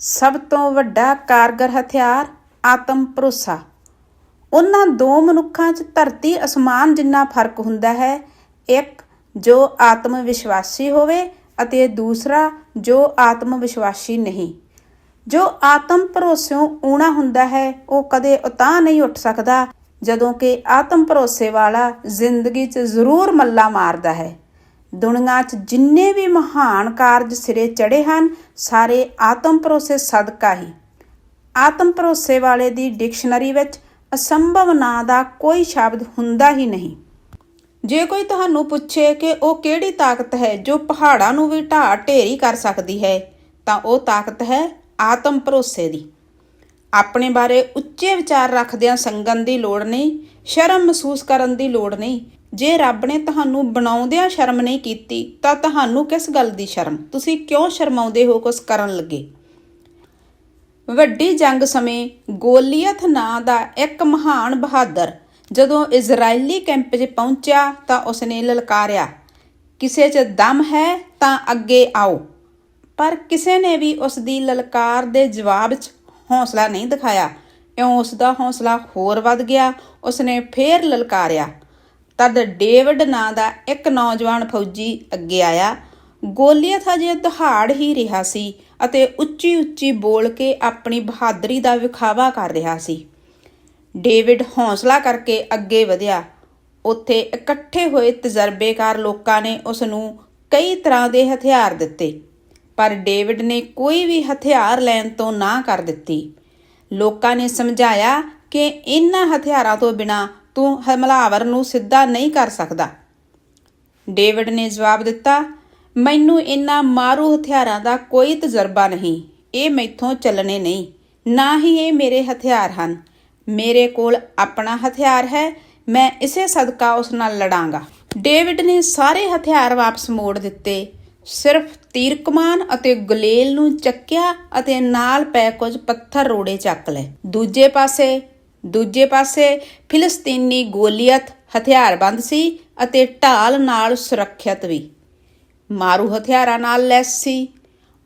ਸਭ ਤੋਂ ਵੱਡਾ ਕਾਰਗਰ ਹਥਿਆਰ ਆਤਮ ਭਰੋਸਾ। ਉਹਨਾਂ ਦੋ ਮਨੁੱਖਾਂ 'ਚ ਧਰਤੀ ਅਸਮਾਨ ਜਿੰਨਾ ਫ਼ਰਕ ਹੁੰਦਾ ਹੈ, ਇੱਕ ਜੋ ਆਤਮ ਵਿਸ਼ਵਾਸੀ ਹੋਵੇ ਅਤੇ ਦੂਸਰਾ ਜੋ ਆਤਮ ਵਿਸ਼ਵਾਸੀ ਨਹੀਂ। ਜੋ ਆਤਮ ਭਰੋਸਿਓਂ ਊਣਾ ਹੁੰਦਾ ਹੈ, ਉਹ ਕਦੇ ਉਤਾਂ ਨਹੀਂ ਉੱਠ ਸਕਦਾ, ਜਦੋਂ ਕਿ ਆਤਮ ਭਰੋਸੇ ਵਾਲਾ ਜ਼ਿੰਦਗੀ 'ਚ ਜ਼ਰੂਰ ਮੱਲਾ ਮਾਰਦਾ ਹੈ। ਦੁਨੀਆ 'ਚ ਜਿੰਨੇ ਵੀ ਮਹਾਨ ਕਾਰਜ ਸਿਰੇ ਚੜੇ ਹਨ, ਸਾਰੇ ਆਤਮ ਭਰੋਸੇ ਸਦਕਾ ਹੀ। ਆਤਮ ਭਰੋਸੇ ਵਾਲੇ ਦੀ ਡਿਕਸ਼ਨਰੀ ਵਿੱਚ ਅਸੰਭਵ ਨਾਂ ਦਾ ਕੋਈ ਸ਼ਬਦ ਹੁੰਦਾ ਹੀ ਨਹੀਂ। ਜੇ ਕੋਈ ਤੁਹਾਨੂੰ ਪੁੱਛੇ ਕਿ ਉਹ ਕਿਹੜੀ ਤਾਕਤ ਹੈ ਜੋ ਪਹਾੜਾਂ ਨੂੰ ਵੀ ਢਾਹ ਢੇਰੀ ਕਰ ਸਕਦੀ ਹੈ, ਤਾਂ ਉਹ ਤਾਕਤ ਹੈ ਆਤਮ ਭਰੋਸੇ ਦੀ। ਆਪਣੇ ਬਾਰੇ ਉੱਚੇ ਵਿਚਾਰ ਰੱਖਦਿਆਂ ਸੰਗਨ ਦੀ ਲੋੜ ਨਹੀਂ, ਸ਼ਰਮ ਮਹਿਸੂਸ ਕਰਨ ਦੀ ਲੋੜ ਨਹੀਂ ਜੇ ਰੱਬ ਨੇ ਤੁਹਾਨੂੰ ਬਣਾਉਂਦਿਆਂ ਸ਼ਰਮ ਨਹੀਂ ਕੀਤੀ, ਤਾਂ ਤੁਹਾਨੂੰ ਕਿਸ ਗੱਲ ਦੀ ਸ਼ਰਮ? ਤੁਸੀਂ ਕਿਉਂ ਸ਼ਰਮਾਉਂਦੇ ਹੋ ਕੁਝ ਕਰਨ ਲੱਗੇ? ਵੱਡੀ ਜੰਗ ਸਮੇਂ ਗੋਲੀਅਥ ਨਾਂ ਦਾ ਇੱਕ ਮਹਾਨ ਬਹਾਦਰ ਜਦੋਂ ਇਜ਼ਰਾਈਲੀ ਕੈਂਪ 'ਚ ਪਹੁੰਚਿਆ, ਤਾਂ ਉਸਨੇ ਲਲਕਾਰਿਆ, ਕਿਸੇ 'ਚ ਦਮ ਹੈ ਤਾਂ ਅੱਗੇ ਆਓ। ਪਰ ਕਿਸੇ ਨੇ ਵੀ ਉਸ ਦੀ ਲਲਕਾਰ ਦੇ ਜਵਾਬ 'ਚ ਹੌਸਲਾ ਨਹੀਂ ਦਿਖਾਇਆ। ਇਉਂ ਉਸ ਦਾ ਹੌਸਲਾ ਹੋਰ ਵੱਧ ਗਿਆ। ਉਸਨੇ ਫੇਰ ਲਲਕਾਰਿਆ ਤਦ ਡੇਵਿਡ ਨਾਂ ਦਾ ਇੱਕ ਨੌਜਵਾਨ ਫੌਜੀ ਅੱਗੇ ਆਇਆ। ਗੋਲੀਅਥ ਅਜੇ ਦਹਾੜ ਹੀ ਰਿਹਾ ਸੀ ਅਤੇ ਉੱਚੀ ਉੱਚੀ ਬੋਲ ਕੇ ਆਪਣੀ ਬਹਾਦਰੀ ਦਾ ਵਿਖਾਵਾ ਕਰ ਰਿਹਾ ਸੀ। ਡੇਵਿਡ ਹੌਸਲਾ ਕਰਕੇ ਅੱਗੇ ਵਧਿਆ। ਉੱਥੇ ਇਕੱਠੇ ਹੋਏ ਤਜਰਬੇਕਾਰ ਲੋਕਾਂ ਨੇ ਉਸ ਨੂੰ ਕਈ ਤਰ੍ਹਾਂ ਦੇ ਹਥਿਆਰ ਦਿੱਤੇ, ਪਰ ਡੇਵਿਡ ਨੇ ਕੋਈ ਵੀ ਹਥਿਆਰ ਲੈਣ ਤੋਂ ਨਾ ਕਰ ਦਿੱਤੀ। ਲੋਕਾਂ ਨੇ ਸਮਝਾਇਆ ਕਿ ਇਹਨਾਂ ਹਥਿਆਰਾਂ ਤੋਂ ਬਿਨਾ ਤੂੰ ਹਮਲਾਵਰ ਨੂੰ ਸਿੱਧਾ ਨਹੀਂ ਕਰ ਸਕਦਾ। ਡੇਵਿਡ ਨੇ ਜਵਾਬ ਦਿੱਤਾ, ਮੈਨੂੰ ਇਹਨਾਂ ਮਾਰੂ ਹਥਿਆਰਾਂ ਦਾ ਕੋਈ ਤਜਰਬਾ ਨਹੀਂ। ਇਹ ਮੈਥੋਂ ਚੱਲਣੇ ਨਹੀਂ। ਨਾ ਹੀ ਇਹ ਮੇਰੇ ਹਥਿਆਰ ਹਨ। ਮੇਰੇ ਕੋਲ ਆਪਣਾ ਹਥਿਆਰ ਹੈ। ਮੈਂ ਇਸੇ ਸਦਕਾ ਉਸ ਨਾਲ ਲੜਾਂਗਾ। ਡੇਵਿਡ ਨੇ ਸਾਰੇ ਹਥਿਆਰ ਵਾਪਸ ਮੋੜ ਦਿੱਤੇ। ਸਿਰਫ ਤੀਰ ਕਮਾਨ ਅਤੇ ਗੁਲੇਲ ਨੂੰ ਚੱਕਿਆ ਅਤੇ ਨਾਲ ਪੈ ਕੁਝ ਪੱਥਰ ਰੋੜੇ ਚੱਕ ਲਏ। ਦੂਜੇ ਪਾਸੇ ਦੂਜੇ ਪਾਸੇ ਫਿਲਸਤੀਨੀ ਗੋਲੀਅਤ, ਹਥਿਆਰਬੰਦ ਸੀ ਅਤੇ ਢਾਲ ਨਾਲ ਸੁਰੱਖਿਅਤ ਵੀ। ਮਾਰੂ ਹਥਿਆਰਾਂ ਨਾਲ ਲੈਸ ਸੀ।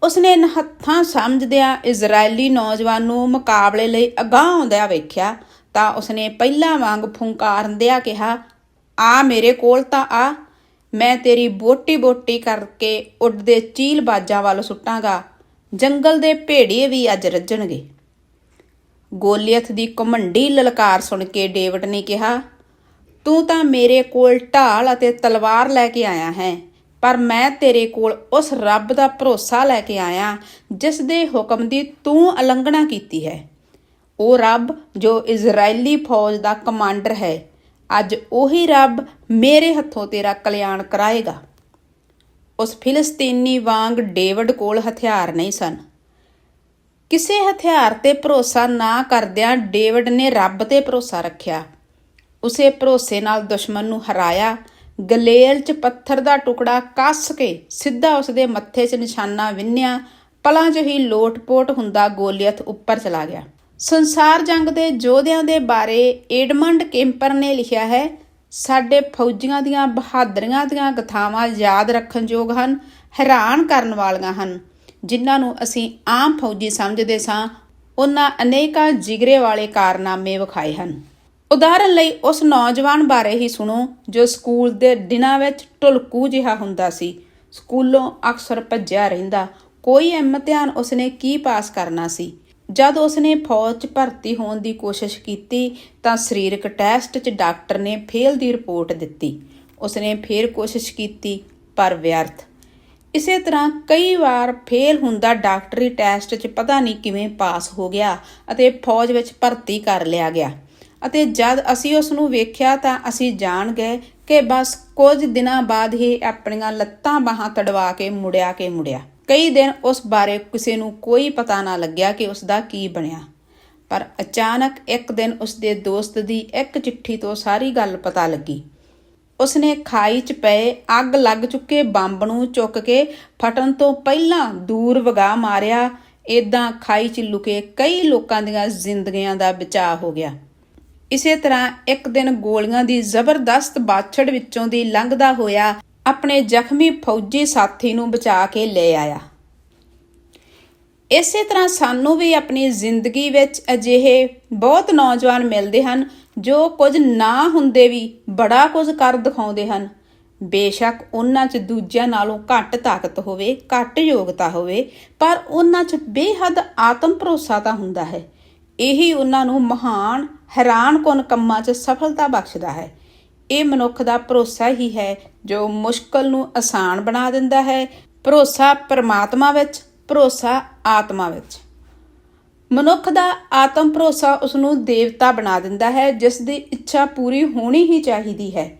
ਉਸਨੇ ਹੱਥਾਂ ਸਮਝਦਿਆਂ ਇਜ਼ਰਾਈਲੀ ਨੌਜਵਾਨ ਨੂੰ ਮੁਕਾਬਲੇ ਲਈ ਅਗਾਂਹ ਆਉਂਦਿਆਂ ਵੇਖਿਆ ਤਾਂ ਉਸਨੇ ਪਹਿਲਾਂ ਵਾਂਗ ਫੁੰਕਾਰਦਿਆਂ ਕਿਹਾ, ਆ ਮੇਰੇ ਕੋਲ ਤਾਂ ਆ। ਮੈਂ ਤੇਰੀ ਬੋਟੀ ਬੋਟੀ ਕਰਕੇ ਉੱਡਦੇ ਚੀਲ ਬਾਜਾਂ ਵੱਲ ਸੁੱਟਾਂਗਾ। ਜੰਗਲ ਦੇ ਭੇੜੀਏ ਵੀ ਅੱਜ ਰੱਜਣਗੇ। ਗੋਲੀਅਥ ਦੀ ਘਮੰਡੀ ਲਲਕਾਰ ਸੁਣ ਕੇ ਡੇਵਿਡ ਨੇ ਕਿਹਾ, ਤੂੰ ਤਾਂ ਮੇਰੇ ਕੋਲ ਢਾਲ ਅਤੇ ਤਲਵਾਰ ਲੈ ਕੇ ਆਇਆ ਹੈ, ਪਰ ਮੈਂ ਤੇਰੇ ਕੋਲ ਉਸ ਰੱਬ ਦਾ ਭਰੋਸਾ ਲੈ ਕੇ ਆਇਆ, ਜਿਸ ਦੇ ਹੁਕਮ ਦੀ ਤੂੰ ਉਲੰਘਣਾ ਕੀਤੀ ਹੈ। ਉਹ ਰੱਬ ਜੋ ਇਜ਼ਰਾਈਲੀ ਫੌਜ ਦਾ ਕਮਾਂਡਰ ਹੈ, ਅੱਜ ਉਹੀ ਰੱਬ ਮੇਰੇ ਹੱਥੋਂ ਤੇਰਾ ਕਲਿਆਣ ਕਰਾਏਗਾ। ਉਸ ਫਿਲਸਤੀਨੀ ਵਾਂਗ ਡੇਵਿਡ ਕੋਲ ਹਥਿਆਰ ਨਹੀਂ ਸਨ। ਕਿਸੇ ਹਥਿਆਰ ਤੇ ਭਰੋਸਾ ਨਾ ਕਰਦਿਆਂ ਡੇਵਿਡ ਨੇ ਰੱਬ ਤੇ ਭਰੋਸਾ ਰੱਖਿਆ। ਉਸੇ ਭਰੋਸੇ ਨਾਲ ਦੁਸ਼ਮਣ ਨੂੰ ਹਰਾਇਆ। ਗਲੇਲ 'ਚ ਪੱਥਰ ਦਾ ਟੁਕੜਾ ਕੱਸ ਕੇ ਸਿੱਧਾ ਉਸਦੇ ਮੱਥੇ 'ਚ ਨਿਸ਼ਾਨਾ ਵਿੰਨਿਆ। ਪਲਾਂ 'ਚ ਹੀ ਲੋਟ-ਪੋਟ ਹੁੰਦਾ ਗੋਲੀਅਤ ਉੱਪਰ ਚਲਾ ਗਿਆ। ਸੰਸਾਰ ਜੰਗ ਦੇ ਯੋਧਿਆਂ ਦੇ ਬਾਰੇ ਏਡਮੰਡ ਕੈਂਪਰ ਨੇ ਲਿਖਿਆ ਹੈ, ਸਾਡੇ ਫੌਜੀਆਂ ਦੀਆਂ ਬਹਾਦਰੀਆਂ ਦੀਆਂ ਗਥਾਵਾਂ ਯਾਦ ਰੱਖਣ ਯੋਗ ਹਨ, ਹੈਰਾਨ ਕਰਨ ਵਾਲੀਆਂ ਹਨ। ਜਿਨ੍ਹਾਂ ਨੂੰ ਅਸੀਂ ਆਮ ਫੌਜੀ ਸਮਝਦੇ ਸਾਂ, ਉਹਨਾਂ ਅਨੇਕਾਂ ਜਿਗਰੇ ਵਾਲੇ ਕਾਰਨਾਮੇ ਵਿਖਾਏ ਹਨ। ਉਦਾਹਰਨ ਲਈ, ਉਸ ਨੌਜਵਾਨ ਬਾਰੇ ਹੀ ਸੁਣੋ, ਜੋ ਸਕੂਲ ਦੇ ਦਿਨਾਂ ਵਿੱਚ ਢੁਲਕੂ ਜਿਹਾ ਹੁੰਦਾ ਸੀ। ਸਕੂਲੋਂ ਅਕਸਰ ਭੱਜਿਆ ਰਹਿੰਦਾ। ਕੋਈ ਇਮਤਿਹਾਨ ਉਸਨੇ ਕੀ ਪਾਸ ਕਰਨਾ ਸੀ? ਜਦ ਉਸਨੇ ਫੌਜ 'ਚ ਭਰਤੀ ਹੋਣ ਦੀ ਕੋਸ਼ਿਸ਼ ਕੀਤੀ, ਤਾਂ ਸਰੀਰਕ ਟੈਸਟ 'ਚ ਡਾਕਟਰ ਨੇ ਫੇਲ ਦੀ ਰਿਪੋਰਟ ਦਿੱਤੀ। ਉਸਨੇ ਫੇਰ ਕੋਸ਼ਿਸ਼ ਕੀਤੀ, ਪਰ ਵਿਅਰਥ। ਇਸੇ ਤਰ੍ਹਾਂ ਕਈ ਵਾਰ ਫੇਲ ਹੁੰਦਾ ਡਾਕਟਰੀ ਟੈਸਟ 'ਚ ਪਤਾ ਨਹੀਂ ਕਿਵੇਂ ਪਾਸ ਹੋ ਗਿਆ ਅਤੇ ਫੌਜ ਵਿੱਚ ਭਰਤੀ ਕਰ ਲਿਆ ਗਿਆ। ਅਤੇ ਜਦ ਅਸੀਂ ਉਸ ਨੂੰ ਵੇਖਿਆ ਤਾਂ ਅਸੀਂ ਜਾਣ ਗਏ ਕਿ ਬਸ ਕੁਝ ਦਿਨਾਂ ਬਾਅਦ ਹੀ ਆਪਣੀਆਂ ਲੱਤਾਂ ਬਾਹਾਂ ਤੜਵਾ ਕੇ ਮੁੜਿਆ ਕੇ ਮੁੜਿਆ। ਕਈ ਦਿਨ ਉਸ ਬਾਰੇ ਕਿਸੇ ਨੂੰ ਕੋਈ ਪਤਾ ਨਾ ਲੱਗਿਆ ਕਿ ਉਸ ਦਾ ਕੀ ਬਣਿਆ। ਪਰ ਅਚਾਨਕ ਇੱਕ ਦਿਨ ਉਸ ਦੇ ਦੋਸਤ ਦੀ ਇੱਕ ਚਿੱਠੀ ਤੋਂ ਸਾਰੀ ਗੱਲ ਪਤਾ ਲੱਗੀ। ਉਸਨੇ ਖਾਈ 'ਚ ਪਏ ਅੱਗ ਲੱਗ ਚੁੱਕੇ ਬੰਬ ਨੂੰ ਚੁੱਕ ਕੇ ਫਟਣ ਤੋਂ ਪਹਿਲਾਂ ਦੂਰ ਵਗਾ ਮਾਰਿਆ। ਇਦਾਂ ਖਾਈ 'ਚ ਲੁਕੇ ਕਈ ਲੋਕਾਂ ਦੀਆਂ ਜ਼ਿੰਦਗੀਆਂ ਦਾ ਬਚਾਅ ਹੋ ਗਿਆ। ਇਸੇ ਤਰ੍ਹਾਂ ਇੱਕ ਦਿਨ ਗੋਲੀਆਂ ਦੀ ਜ਼ਬਰਦਸਤ ਬਾਛੜ ਵਿੱਚੋਂ ਦੀ ਲੰਘਦਾ ਹੋਇਆ ਆਪਣੇ ਜ਼ਖਮੀ ਫੌਜੀ ਸਾਥੀ ਨੂੰ ਬਚਾ ਕੇ ਲੈ ਆਇਆ। ਇਸੇ ਤਰ੍ਹਾਂ ਸਾਨੂੰ ਵੀ ਆਪਣੀ ਜ਼ਿੰਦਗੀ ਵਿੱਚ ਅਜਿਹੇ ਬਹੁਤ ਨੌਜਵਾਨ ਮਿਲਦੇ ਹਨ ਜੋ ਕੁਝ ਨਾ ਹੁੰਦੇ ਵੀ ਬੜਾ ਕੁਝ ਕਰ ਦਿਖਾਉਂਦੇ ਹਨ। ਬੇਸ਼ੱਕ ਉਹਨਾਂ 'ਚ ਦੂਜਿਆਂ ਨਾਲੋਂ ਘੱਟ ਤਾਕਤ ਹੋਵੇ, ਘੱਟ ਯੋਗਤਾ ਹੋਵੇ, ਪਰ ਉਹਨਾਂ 'ਚ ਬੇਹੱਦ ਆਤਮ ਭਰੋਸਾ ਤਾਂ ਹੁੰਦਾ ਹੈ। ਇਹੀ ਉਹਨਾਂ ਨੂੰ ਮਹਾਨ ਹੈਰਾਨਕੁਨ ਕੰਮਾਂ 'ਚ ਸਫਲਤਾ ਬਖਸ਼ਦਾ ਹੈ। ਇਹ ਮਨੁੱਖ ਦਾ ਭਰੋਸਾ ਹੀ ਹੈ ਜੋ ਮੁਸ਼ਕਲ ਨੂੰ ਆਸਾਨ ਬਣਾ ਦਿੰਦਾ ਹੈ। ਭਰੋਸਾ ਪਰਮਾਤਮਾ ਵਿੱਚ, ਭਰੋਸਾ ਆਤਮਾ ਵਿੱਚ। ਮਨੁੱਖ ਦਾ ਆਤਮ ਭਰੋਸਾ ਉਸ ਨੂੰ ਦੇਵਤਾ ਬਣਾ ਦਿੰਦਾ ਹੈ, ਜਿਸ ਦੀ ਇੱਛਾ ਪੂਰੀ ਹੋਣੀ ਹੀ ਚਾਹੀਦੀ ਹੈ।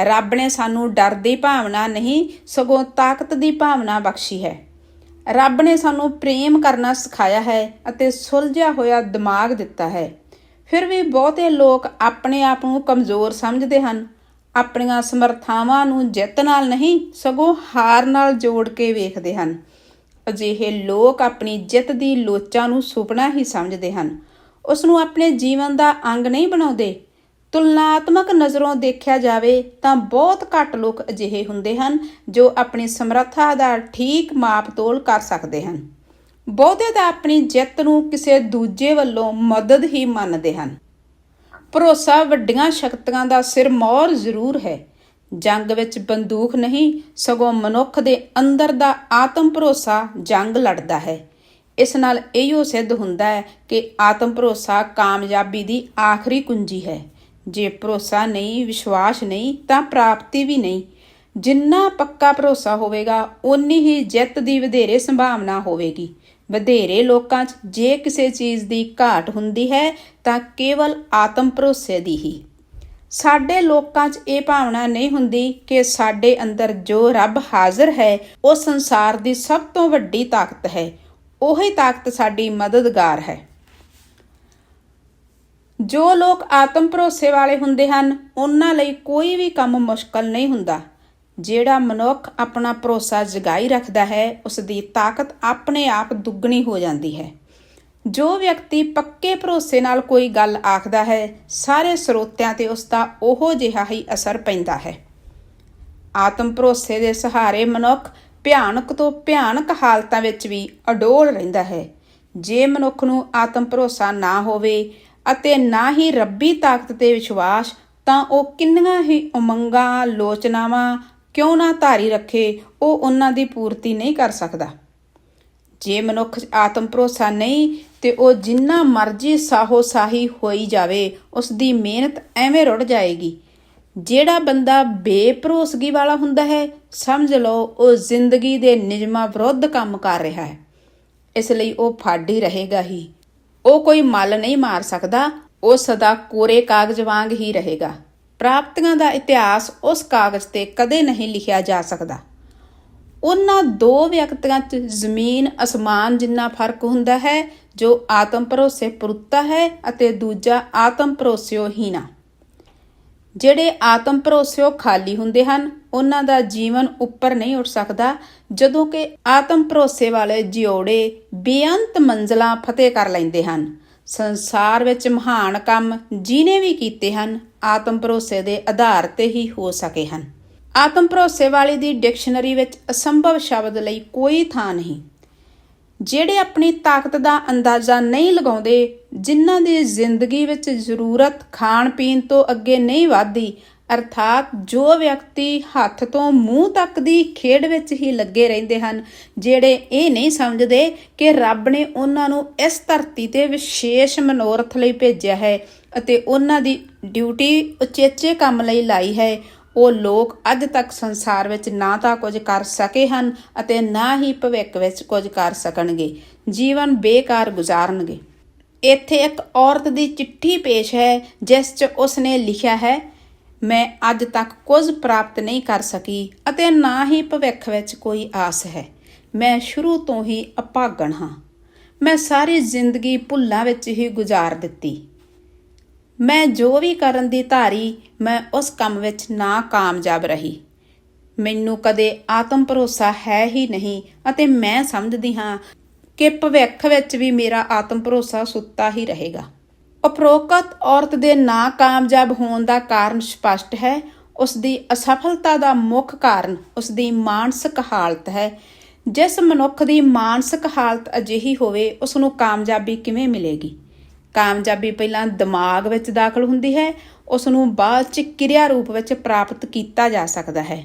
ਰੱਬ ਨੇ ਸਾਨੂੰ ਡਰ ਦੀ ਭਾਵਨਾ ਨਹੀਂ, ਸਗੋਂ ਤਾਕਤ ਦੀ ਭਾਵਨਾ ਬਖਸ਼ੀ ਹੈ। ਰੱਬ ਨੇ ਸਾਨੂੰ ਪ੍ਰੇਮ ਕਰਨਾ ਸਿਖਾਇਆ ਹੈ ਅਤੇ ਸੁਲਝਿਆ ਹੋਇਆ ਦਿਮਾਗ ਦਿੱਤਾ ਹੈ। ਫਿਰ ਵੀ ਬਹੁਤੇ ਲੋਕ ਆਪਣੇ ਆਪ ਨੂੰ ਕਮਜ਼ੋਰ ਸਮਝਦੇ ਹਨ। ਆਪਣੀਆਂ ਸਮਰਥਾਵਾਂ ਨੂੰ ਜਿੱਤ ਨਾਲ ਨਹੀਂ, ਸਗੋਂ ਹਾਰ ਨਾਲ ਜੋੜ ਕੇ ਵੇਖਦੇ ਹਨ। ਅਜਿਹੇ ਲੋਕ ਆਪਣੀ ਜਿੱਤ ਦੀ ਲੋਚਾਂ ਨੂੰ ਸੁਪਨਾ ਹੀ ਸਮਝਦੇ ਹਨ। ਉਸ ਨੂੰ ਆਪਣੇ ਜੀਵਨ ਦਾ ਅੰਗ ਨਹੀਂ ਬਣਾਉਂਦੇ। ਤੁਲਨਾਤਮਕ ਨਜ਼ਰੋਂ ਦੇਖਿਆ ਜਾਵੇ ਤਾਂ ਬਹੁਤ ਘੱਟ ਲੋਕ ਅਜਿਹੇ ਹੁੰਦੇ ਹਨ ਜੋ ਆਪਣੀ ਸਮਰੱਥਾ ਦਾ ਠੀਕ ਮਾਪ ਤੋਲ ਕਰ ਸਕਦੇ ਹਨ। ਬਹੁਤੇ ਤਾਂ ਆਪਣੀ ਜਿੱਤ ਨੂੰ ਕਿਸੇ ਦੂਜੇ ਵੱਲੋਂ ਮਦਦ ਹੀ ਮੰਨਦੇ ਹਨ। ਭਰੋਸਾ ਵੱਡੀਆਂ ਸ਼ਕਤੀਆਂ ਦਾ ਸਿਰ ਮੌਰ ਜ਼ਰੂਰ ਹੈ। ਜੰਗ ਵਿੱਚ ਬੰਦੂਕ ਨਹੀਂ, ਸਗੋਂ ਮਨੁੱਖ ਦੇ ਅੰਦਰ ਦਾ ਆਤਮ ਭਰੋਸਾ ਜੰਗ ਲੜਦਾ ਹੈ। ਇਸ ਨਾਲ ਇਹੋ ਸਿੱਧ ਹੁੰਦਾ ਹੈ ਕਿ ਆਤਮ ਭਰੋਸਾ ਕਾਮਯਾਬੀ ਦੀ ਆਖਰੀ ਕੁੰਜੀ ਹੈ। ਜੇ ਭਰੋਸਾ ਨਹੀਂ, ਵਿਸ਼ਵਾਸ ਨਹੀਂ, ਤਾਂ ਪ੍ਰਾਪਤੀ ਵੀ ਨਹੀਂ। ਜਿੰਨਾ ਪੱਕਾ ਭਰੋਸਾ ਹੋਵੇਗਾ, ਓਨੀ ਹੀ ਜਿੱਤ ਦੀ ਵਧੇਰੇ ਸੰਭਾਵਨਾ ਹੋਵੇਗੀ। ਵਧੇਰੇ ਲੋਕਾਂ 'ਚ ਜੇ ਕਿਸੇ ਚੀਜ਼ ਦੀ ਘਾਟ ਹੁੰਦੀ ਹੈ, ਤਾਂ ਕੇਵਲ ਆਤਮ ਭਰੋਸੇ ਦੀ ਹੀ। ਸਾਡੇ ਲੋਕਾਂ 'ਚ ਇਹ ਭਾਵਨਾ ਨਹੀਂ ਹੁੰਦੀ ਕਿ ਸਾਡੇ ਅੰਦਰ ਜੋ ਰੱਬ ਹਾਜ਼ਰ ਹੈ, ਉਹ ਸੰਸਾਰ ਦੀ ਸਭ ਤੋਂ ਵੱਡੀ ਤਾਕਤ ਹੈ। ਉਹੀ ਤਾਕਤ ਸਾਡੀ ਮਦਦਗਾਰ ਹੈ। ਜੋ ਲੋਕ ਆਤਮ ਭਰੋਸੇ ਵਾਲੇ ਹੁੰਦੇ ਹਨ, ਉਹਨਾਂ ਲਈ ਕੋਈ ਵੀ ਕੰਮ ਮੁਸ਼ਕਲ ਨਹੀਂ ਹੁੰਦਾ। ਜਿਹੜਾ ਮਨੁੱਖ ਆਪਣਾ ਭਰੋਸਾ ਜਗਾਈ ਰੱਖਦਾ ਹੈ ਉਸ ਦੀ ਤਾਕਤ ਆਪਣੇ ਆਪ ਦੁੱਗਣੀ ਹੋ ਜਾਂਦੀ ਹੈ। ਜੋ ਵਿਅਕਤੀ ਪੱਕੇ ਭਰੋਸੇ ਨਾਲ ਕੋਈ ਗੱਲ ਆਖਦਾ ਹੈ, ਸਾਰੇ ਸਰੋਤਿਆਂ ਤੇ ਉਸ ਦਾ ਉਹੋ ਜਿਹਾ ਹੀ ਅਸਰ ਪੈਂਦਾ ਹੈ। ਆਤਮ ਭਰੋਸੇ ਦੇ ਸਹਾਰੇ ਮਨੁੱਖ ਭਿਆਨਕ ਤੋਂ ਭਿਆਨਕ ਹਾਲਤਾਂ ਵਿੱਚ ਵੀ ਅਡੋਲ ਰਹਿੰਦਾ ਹੈ। ਜੇ ਮਨੁੱਖ ਨੂੰ ਆਤਮ ਭਰੋਸਾ ਨਾ ਹੋਵੇ ਅਤੇ ਨਾ ਹੀ ਰੱਬੀ ਤਾਕਤ ਤੇ ਵਿਸ਼ਵਾਸ, ਤਾਂ ਉਹ ਕਿੰਨੀਆਂ ਹੀ ਉਮੰਗਾਂ, ਲੋਚਨਾਵਾਂ ਕਿਉਂ ਨਾ ਧਾਰੀ ਰੱਖੇ, ਉਹ ਉਹਨਾਂ ਦੀ ਪੂਰਤੀ ਨਹੀਂ ਕਰ ਸਕਦਾ। ਜੇ ਮਨੁੱਖ ਆਤਮ ਭਰੋਸਾ ਨਹੀਂ ਤੇ ਉਹ ਜਿੰਨਾ ਮਰਜ਼ੀ ਸਾਹੋ ਸਾਹੀ ਹੋਈ ਜਾਵੇ ਉਸ ਦੀ ਮਿਹਨਤ ਐਵੇਂ ਰੁੜ ਜਾਏਗੀ। ਜਿਹੜਾ ਬੰਦਾ ਬੇਭਰੋਸਗੀ ਵਾਲਾ ਹੁੰਦਾ ਹੈ, ਸਮਝ ਲਓ ਉਹ ਜ਼ਿੰਦਗੀ ਦੇ ਨਿਯਮਾਂ ਵਿਰੁੱਧ ਕੰਮ ਕਰ ਰਿਹਾ ਹੈ। ਇਸ ਲਈ ਉਹ ਫਾਡੀ ਰਹੇਗਾ ਹੀ। ਉਹ ਕੋਈ ਮੱਲ ਨਹੀਂ ਮਾਰ ਸਕਦਾ, ਉਹ ਸਦਾ ਕੋਰੇ ਕਾਗਜ਼ ਵਾਂਗ ਹੀ ਰਹੇਗਾ। ਪ੍ਰਾਪਤੀਆਂ ਦਾ ਇਤਿਹਾਸ ਉਸ ਕਾਗਜ਼ ਤੇ ਕਦੇ ਨਹੀਂ ਲਿਖਿਆ ਜਾ ਸਕਦਾ। ਉਹਨਾਂ ਦੋ ਵਿਅਕਤੀਆਂ 'ਚ ਜ਼ਮੀਨ, ਅਸਮਾਨ ਜਿੰਨਾ ਫ਼ਰਕ ਹੁੰਦਾ ਹੈ, ਜੋ ਆਤਮ ਭਰੋਸੇ ਪਰੁੱਤਾ ਹੈ ਅਤੇ ਦੂਜਾ ਆਤਮ ਭਰੋਸਿਓ ਹੀਣਾ ਜਿਹੜੇ ਆਤਮ ਭਰੋਸਿਓ ਖਾਲੀ ਹੁੰਦੇ ਹਨ, ਉਹਨਾਂ ਦਾ ਜੀਵਨ ਉੱਪਰ ਨਹੀਂ ਉੱਠ ਸਕਦਾ, ਜਦੋਂ ਕਿ ਆਤਮ ਭਰੋਸੇ ਵਾਲੇ ਜਿਉੜੇ ਬੇਅੰਤ ਮੰਜ਼ਲਾਂ ਫਤਿਹ ਕਰ ਲੈਂਦੇ ਹਨ। ਸੰਸਾਰ ਵਿੱਚ ਮਹਾਨ ਕੰਮ ਜਿਨੇ ਵੀ ਕੀਤੇ ਹਨ, ਆਤਮ ਭਰੋਸੇ ਦੇ ਆਧਾਰ ਤੇ ਹੀ ਹੋ ਸਕੇ ਹਨ। ਆਤਮ ਭਰੋਸੇ ਵਾਲੀ ਦੀ ਡਿਕਸ਼ਨਰੀ ਵਿੱਚ ਅਸੰਭਵ ਸ਼ਬਦ ਲਈ ਕੋਈ ਥਾਂ ਨਹੀਂ। ਜਿਹੜੇ ਆਪਣੀ ਤਾਕਤ ਦਾ ਅੰਦਾਜ਼ਾ ਨਹੀਂ ਲਗਾਉਂਦੇ, ਜਿਨ੍ਹਾਂ ਦੀ ਜ਼ਿੰਦਗੀ ਵਿੱਚ ਜ਼ਰੂਰਤ ਖਾਣ ਪੀਣ ਤੋਂ ਅੱਗੇ ਨਹੀਂ ਵਧਦੀ, ਅਰਥਾਤ ਜੋ ਵਿਅਕਤੀ ਹੱਥ ਤੋਂ ਮੂੰਹ ਤੱਕ ਦੀ ਖੇਡ ਵਿੱਚ ਹੀ ਲੱਗੇ ਰਹਿੰਦੇ ਹਨ, ਜਿਹੜੇ ਇਹ ਨਹੀਂ ਸਮਝਦੇ ਕਿ ਰੱਬ ਨੇ ਉਹਨਾਂ ਨੂੰ ਇਸ ਧਰਤੀ ਤੇ ਵਿਸ਼ੇਸ਼ ਮਨੋਰਥ ਲਈ ਭੇਜਿਆ ਹੈ ਅਤੇ ਉਹਨਾਂ ਦੀ ਡਿਊਟੀ ਉਚੇਚੇ ਕੰਮ ਲਈ ਲਾਈ ਹੈ। ਉਹ ਲੋਕ ਅੱਜ ਤੱਕ ਸੰਸਾਰ ਵਿੱਚ ਨਾ ਤਾਂ ਕੁਝ ਕਰ ਸਕੇ ਹਨ ਅਤੇ ਨਾ ਹੀ ਭਵਿੱਖ ਵਿੱਚ ਕੁਝ ਕਰ ਸਕਣਗੇ। ਜੀਵਨ ਬੇਕਾਰ ਗੁਜ਼ਾਰਨਗੇ। ਇੱਥੇ ਇੱਕ ਔਰਤ ਦੀ ਚਿੱਠੀ ਪੇਸ਼ ਹੈ, ਜਿਸ 'ਚ ਉਸਨੇ ਲਿਖਿਆ ਹੈ, ਮੈਂ ਅੱਜ ਤੱਕ ਕੁਝ ਪ੍ਰਾਪਤ ਨਹੀਂ ਕਰ ਸਕੀ ਅਤੇ ਨਾ ਹੀ ਭਵਿੱਖ ਵਿੱਚ ਕੋਈ ਆਸ ਹੈ। ਮੈਂ ਸ਼ੁਰੂ ਤੋਂ ਹੀ ਅਭਾਗਣ ਹਾਂ। ਮੈਂ ਸਾਰੀ ਜ਼ਿੰਦਗੀ ਭੁੱਲਾਂ ਵਿੱਚ ਹੀ ਗੁਜ਼ਾਰ ਦਿੱਤੀ। ਮੈਂ ਜੋ ਵੀ ਕਰਨ ਦੀ ਧਾਰੀ, ਮੈਂ ਉਸ ਕੰਮ ਵਿੱਚ ਨਾ ਕਾਮਯਾਬ ਰਹੀ। ਮੈਨੂੰ ਕਦੇ ਆਤਮ ਭਰੋਸਾ ਹੈ ਹੀ ਨਹੀਂ ਅਤੇ ਮੈਂ ਸਮਝਦੀ ਹਾਂ ਕਿ ਭਵਿੱਖ ਵਿੱਚ ਵੀ ਮੇਰਾ ਆਤਮ ਭਰੋਸਾ ਸੁੱਤਾ ਹੀ ਰਹੇਗਾ। ਉਪਰੋਕਤ ਔਰਤ ਦੇ ਨਾ ਕਾਮਯਾਬ ਹੋਣ ਦਾ ਕਾਰਨ ਸਪਸ਼ਟ ਹੈ। ਉਸ ਦੀ ਅਸਫਲਤਾ ਦਾ ਮੁੱਖ ਕਾਰਨ ਉਸ ਦੀ ਮਾਨਸਿਕ ਹਾਲਤ ਹੈ। ਜਿਸ ਮਨੁੱਖ ਦੀ ਮਾਨਸਿਕ ਹਾਲਤ ਅਜਿਹੀ ਹੋਵੇ, ਉਸ ਨੂੰ ਕਾਮਯਾਬੀ ਕਿਵੇਂ ਮਿਲੇਗੀ? ਕਾਮਯਾਬੀ ਪਹਿਲਾਂ ਦਿਮਾਗ ਵਿੱਚ ਦਾਖਲ ਹੁੰਦੀ ਹੈ ਉਸ ਨੂੰ ਬਾਅਦ ਚ ਕਿਰਿਆ ਰੂਪ ਵਿੱਚ ਪ੍ਰਾਪਤ ਕੀਤਾ ਜਾ ਸਕਦਾ ਹੈ।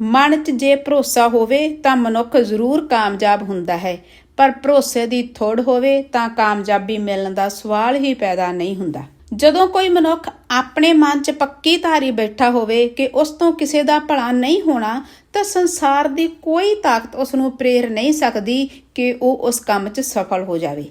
ਮਨ 'ਚ ਜੇ ਭਰੋਸਾ ਹੋਵੇ ਤਾਂ ਮਨੁੱਖ ਜ਼ਰੂਰ ਕਾਮਯਾਬ ਹੁੰਦਾ ਹੈ, ਪਰ ਭਰੋਸੇ ਦੀ ਥੋੜ ਹੋਵੇ ਤਾਂ ਕਾਮਯਾਬੀ ਮਿਲਣ ਦਾ ਸਵਾਲ ਹੀ ਪੈਦਾ ਨਹੀਂ ਹੁੰਦਾ। ਜਦੋਂ ਕੋਈ ਮਨੁੱਖ ਆਪਣੇ ਮਨ 'ਚ ਪੱਕੀ ਧਾਰੀ ਬੈਠਾ ਹੋਵੇ ਕਿ ਉਸ ਤੋਂ ਕਿਸੇ ਦਾ ਭਲਾ ਨਹੀਂ ਹੋਣਾ, ਤਾਂ ਸੰਸਾਰ ਦੀ ਕੋਈ ਤਾਕਤ ਉਸ ਨੂੰ ਪ੍ਰੇਰ ਨਹੀਂ ਸਕਦੀ ਕਿ ਉਹ ਉਸ ਕੰਮ 'ਚ ਸਫਲ ਹੋ ਜਾਵੇ।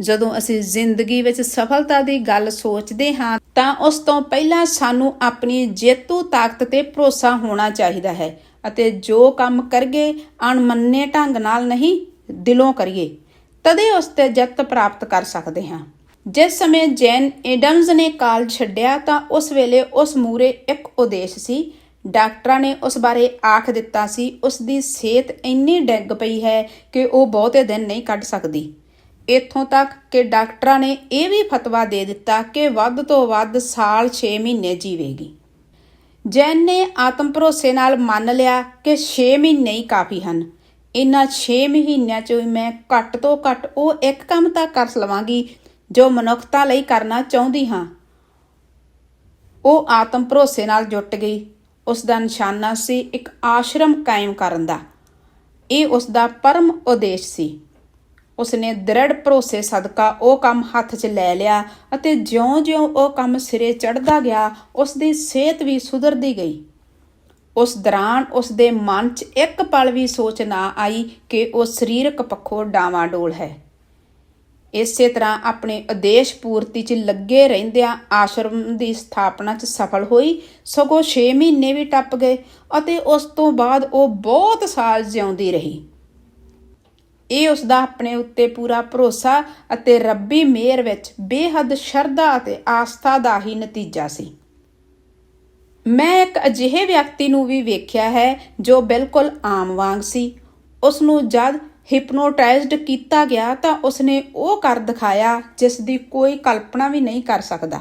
ਜਦੋਂ ਅਸੀਂ ਜ਼ਿੰਦਗੀ ਵਿੱਚ ਸਫਲਤਾ ਦੀ ਗੱਲ ਸੋਚਦੇ ਹਾਂ, ਤਾਂ ਉਸ ਤੋਂ ਪਹਿਲਾਂ ਸਾਨੂੰ ਆਪਣੀ ਜੇਤੂ ਤਾਕਤ ਤੇ ਭਰੋਸਾ ਹੋਣਾ ਚਾਹੀਦਾ ਹੈ ਅਤੇ ਜੋ ਕੰਮ ਕਰਗੇ, ਅਣਮੰਨੇ ਢੰਗ ਨਾਲ ਨਹੀਂ, ਦਿਲੋਂ ਕਰੀਏ। ਤਦੇ ਉਸ ਤੇ ਜਿੱਤ ਪ੍ਰਾਪਤ ਕਰ ਸਕਦੇ ਹਾਂ। ਜਿਸ ਸਮੇਂ ਜੈਨ ਐਡਮਜ਼ ਨੇ ਕਾਲ ਛੱਡਿਆ, ਤਾਂ ਉਸ ਵੇਲੇ ਉਸ ਮੂਰੇ ਇੱਕ ਉਦੇਸ਼ ਸੀ। ਡਾਕਟਰਾਂ ਨੇ ਉਸ ਬਾਰੇ ਆਖ ਦਿੱਤਾ ਸੀ ਉਸ ਦੀ ਸਿਹਤ ਇੰਨੀ ਡਿੱਗ ਪਈ ਹੈ ਕਿ ਉਹ ਬਹੁਤੇ ਦਿਨ ਨਹੀਂ ਕੱਢ ਸਕਦੀ। ਇੱਥੋਂ ਤੱਕ ਕਿ ਡਾਕਟਰਾਂ ਨੇ ਇਹ ਵੀ ਫਤਵਾ ਦੇ ਦਿੱਤਾ ਕਿ ਵੱਧ ਤੋਂ ਵੱਧ ਸਾਲ 6 ਮਹੀਨੇ ਜੀਵੇਗੀ। ਜੈਨ ਨੇ ਆਤਮ ਭਰੋਸੇ ਨਾਲ ਮੰਨ ਲਿਆ ਕਿ 6 ਮਹੀਨੇ ਹੀ ਕਾਫੀ ਹਨ। ਇਨ੍ਹਾਂ 6 ਮਹੀਨਿਆਂ 'ਚ ਮੈਂ ਘੱਟ ਤੋਂ ਘੱਟ ਉਹ ਇੱਕ ਕੰਮ ਤਾਂ ਕਰ ਲਵਾਂਗੀ ਜੋ ਮਨੁੱਖਤਾ ਲਈ ਕਰਨਾ ਚਾਹੁੰਦੀ ਹਾਂ। ਉਹ ਆਤਮ ਭਰੋਸੇ ਨਾਲ ਜੁਟ ਗਈ। ਉਸ ਦਾ ਨਿਸ਼ਾਨਾ ਸੀ ਇੱਕ ਆਸ਼ਰਮ ਕਾਇਮ ਕਰਨ ਦਾ। ਇਹ ਉਸ ਦਾ ਪਰਮ ਉਦੇਸ਼ ਸੀ। ਉਸਨੇ ਦ੍ਰਿੜ ਭਰੋਸੇ ਸਦਕਾ ਉਹ ਕੰਮ ਹੱਥ 'ਚ ਲੈ ਲਿਆ ਅਤੇ ਜਿਉਂ-ਜਿਉਂ ਉਹ ਕੰਮ ਸਿਰੇ ਚੜਦਾ ਗਿਆ ਉਸ ਦੀ ਸਿਹਤ ਵੀ ਸੁਧਰਦੀ ਗਈ। ਉਸ ਦੌਰਾਨ ਉਸ ਦੇ ਮਨ 'ਚ ਇੱਕ ਪਲ ਵੀ ਸੋਚ ਨਾ ਆਈ ਕਿ ਉਹ ਸਰੀਰਕ ਪੱਖੋਂ ਡਾਵਾਡੋਲ ਹੈ। ਇਸੇ ਤਰ੍ਹਾਂ ਆਪਣੇ ਉਦੇਸ਼ ਪੂਰਤੀ 'ਚ ਲੱਗੇ ਰਹਿੰਦਿਆਂ ਆਸ਼ਰਮ ਦੀ ਸਥਾਪਨਾ 'ਚ ਸਫਲ ਹੋਈ, ਸਗੋਂ 6 ਮਹੀਨੇ ਵੀ ਟੱਪ ਗਏ ਅਤੇ ਉਸ ਤੋਂ ਬਾਅਦ ਉਹ ਬਹੁਤ ਸਾਲ ਜਿਉਂਦੀ ਰਹੀ। ਇਹ ਉਸ ਦਾ ਆਪਣੇ ਉੱਤੇ ਪੂਰਾ ਭਰੋਸਾ ਅਤੇ ਰੱਬੀ ਮਿਹਰ ਵਿੱਚ ਬੇਹੱਦ ਸ਼ਰਧਾ ਅਤੇ ਆਸਥਾ ਦਾ ਹੀ ਨਤੀਜਾ ਸੀ। ਮੈਂ ਇੱਕ ਅਜਿਹੇ ਵਿਅਕਤੀ ਨੂੰ ਵੀ ਵੇਖਿਆ ਹੈ ਜੋ ਬਿਲਕੁਲ ਆਮ ਵਾਂਗ ਸੀ। ਉਸ ਨੂੰ ਜਦ ਹਿਪਨੋਟਾਈਜ਼ਡ ਕੀਤਾ ਗਿਆ ਤਾਂ ਉਸਨੇ ਉਹ ਕਰ ਦਿਖਾਇਆ ਜਿਸ ਦੀ ਕੋਈ ਕਲਪਨਾ ਵੀ ਨਹੀਂ ਕਰ ਸਕਦਾ।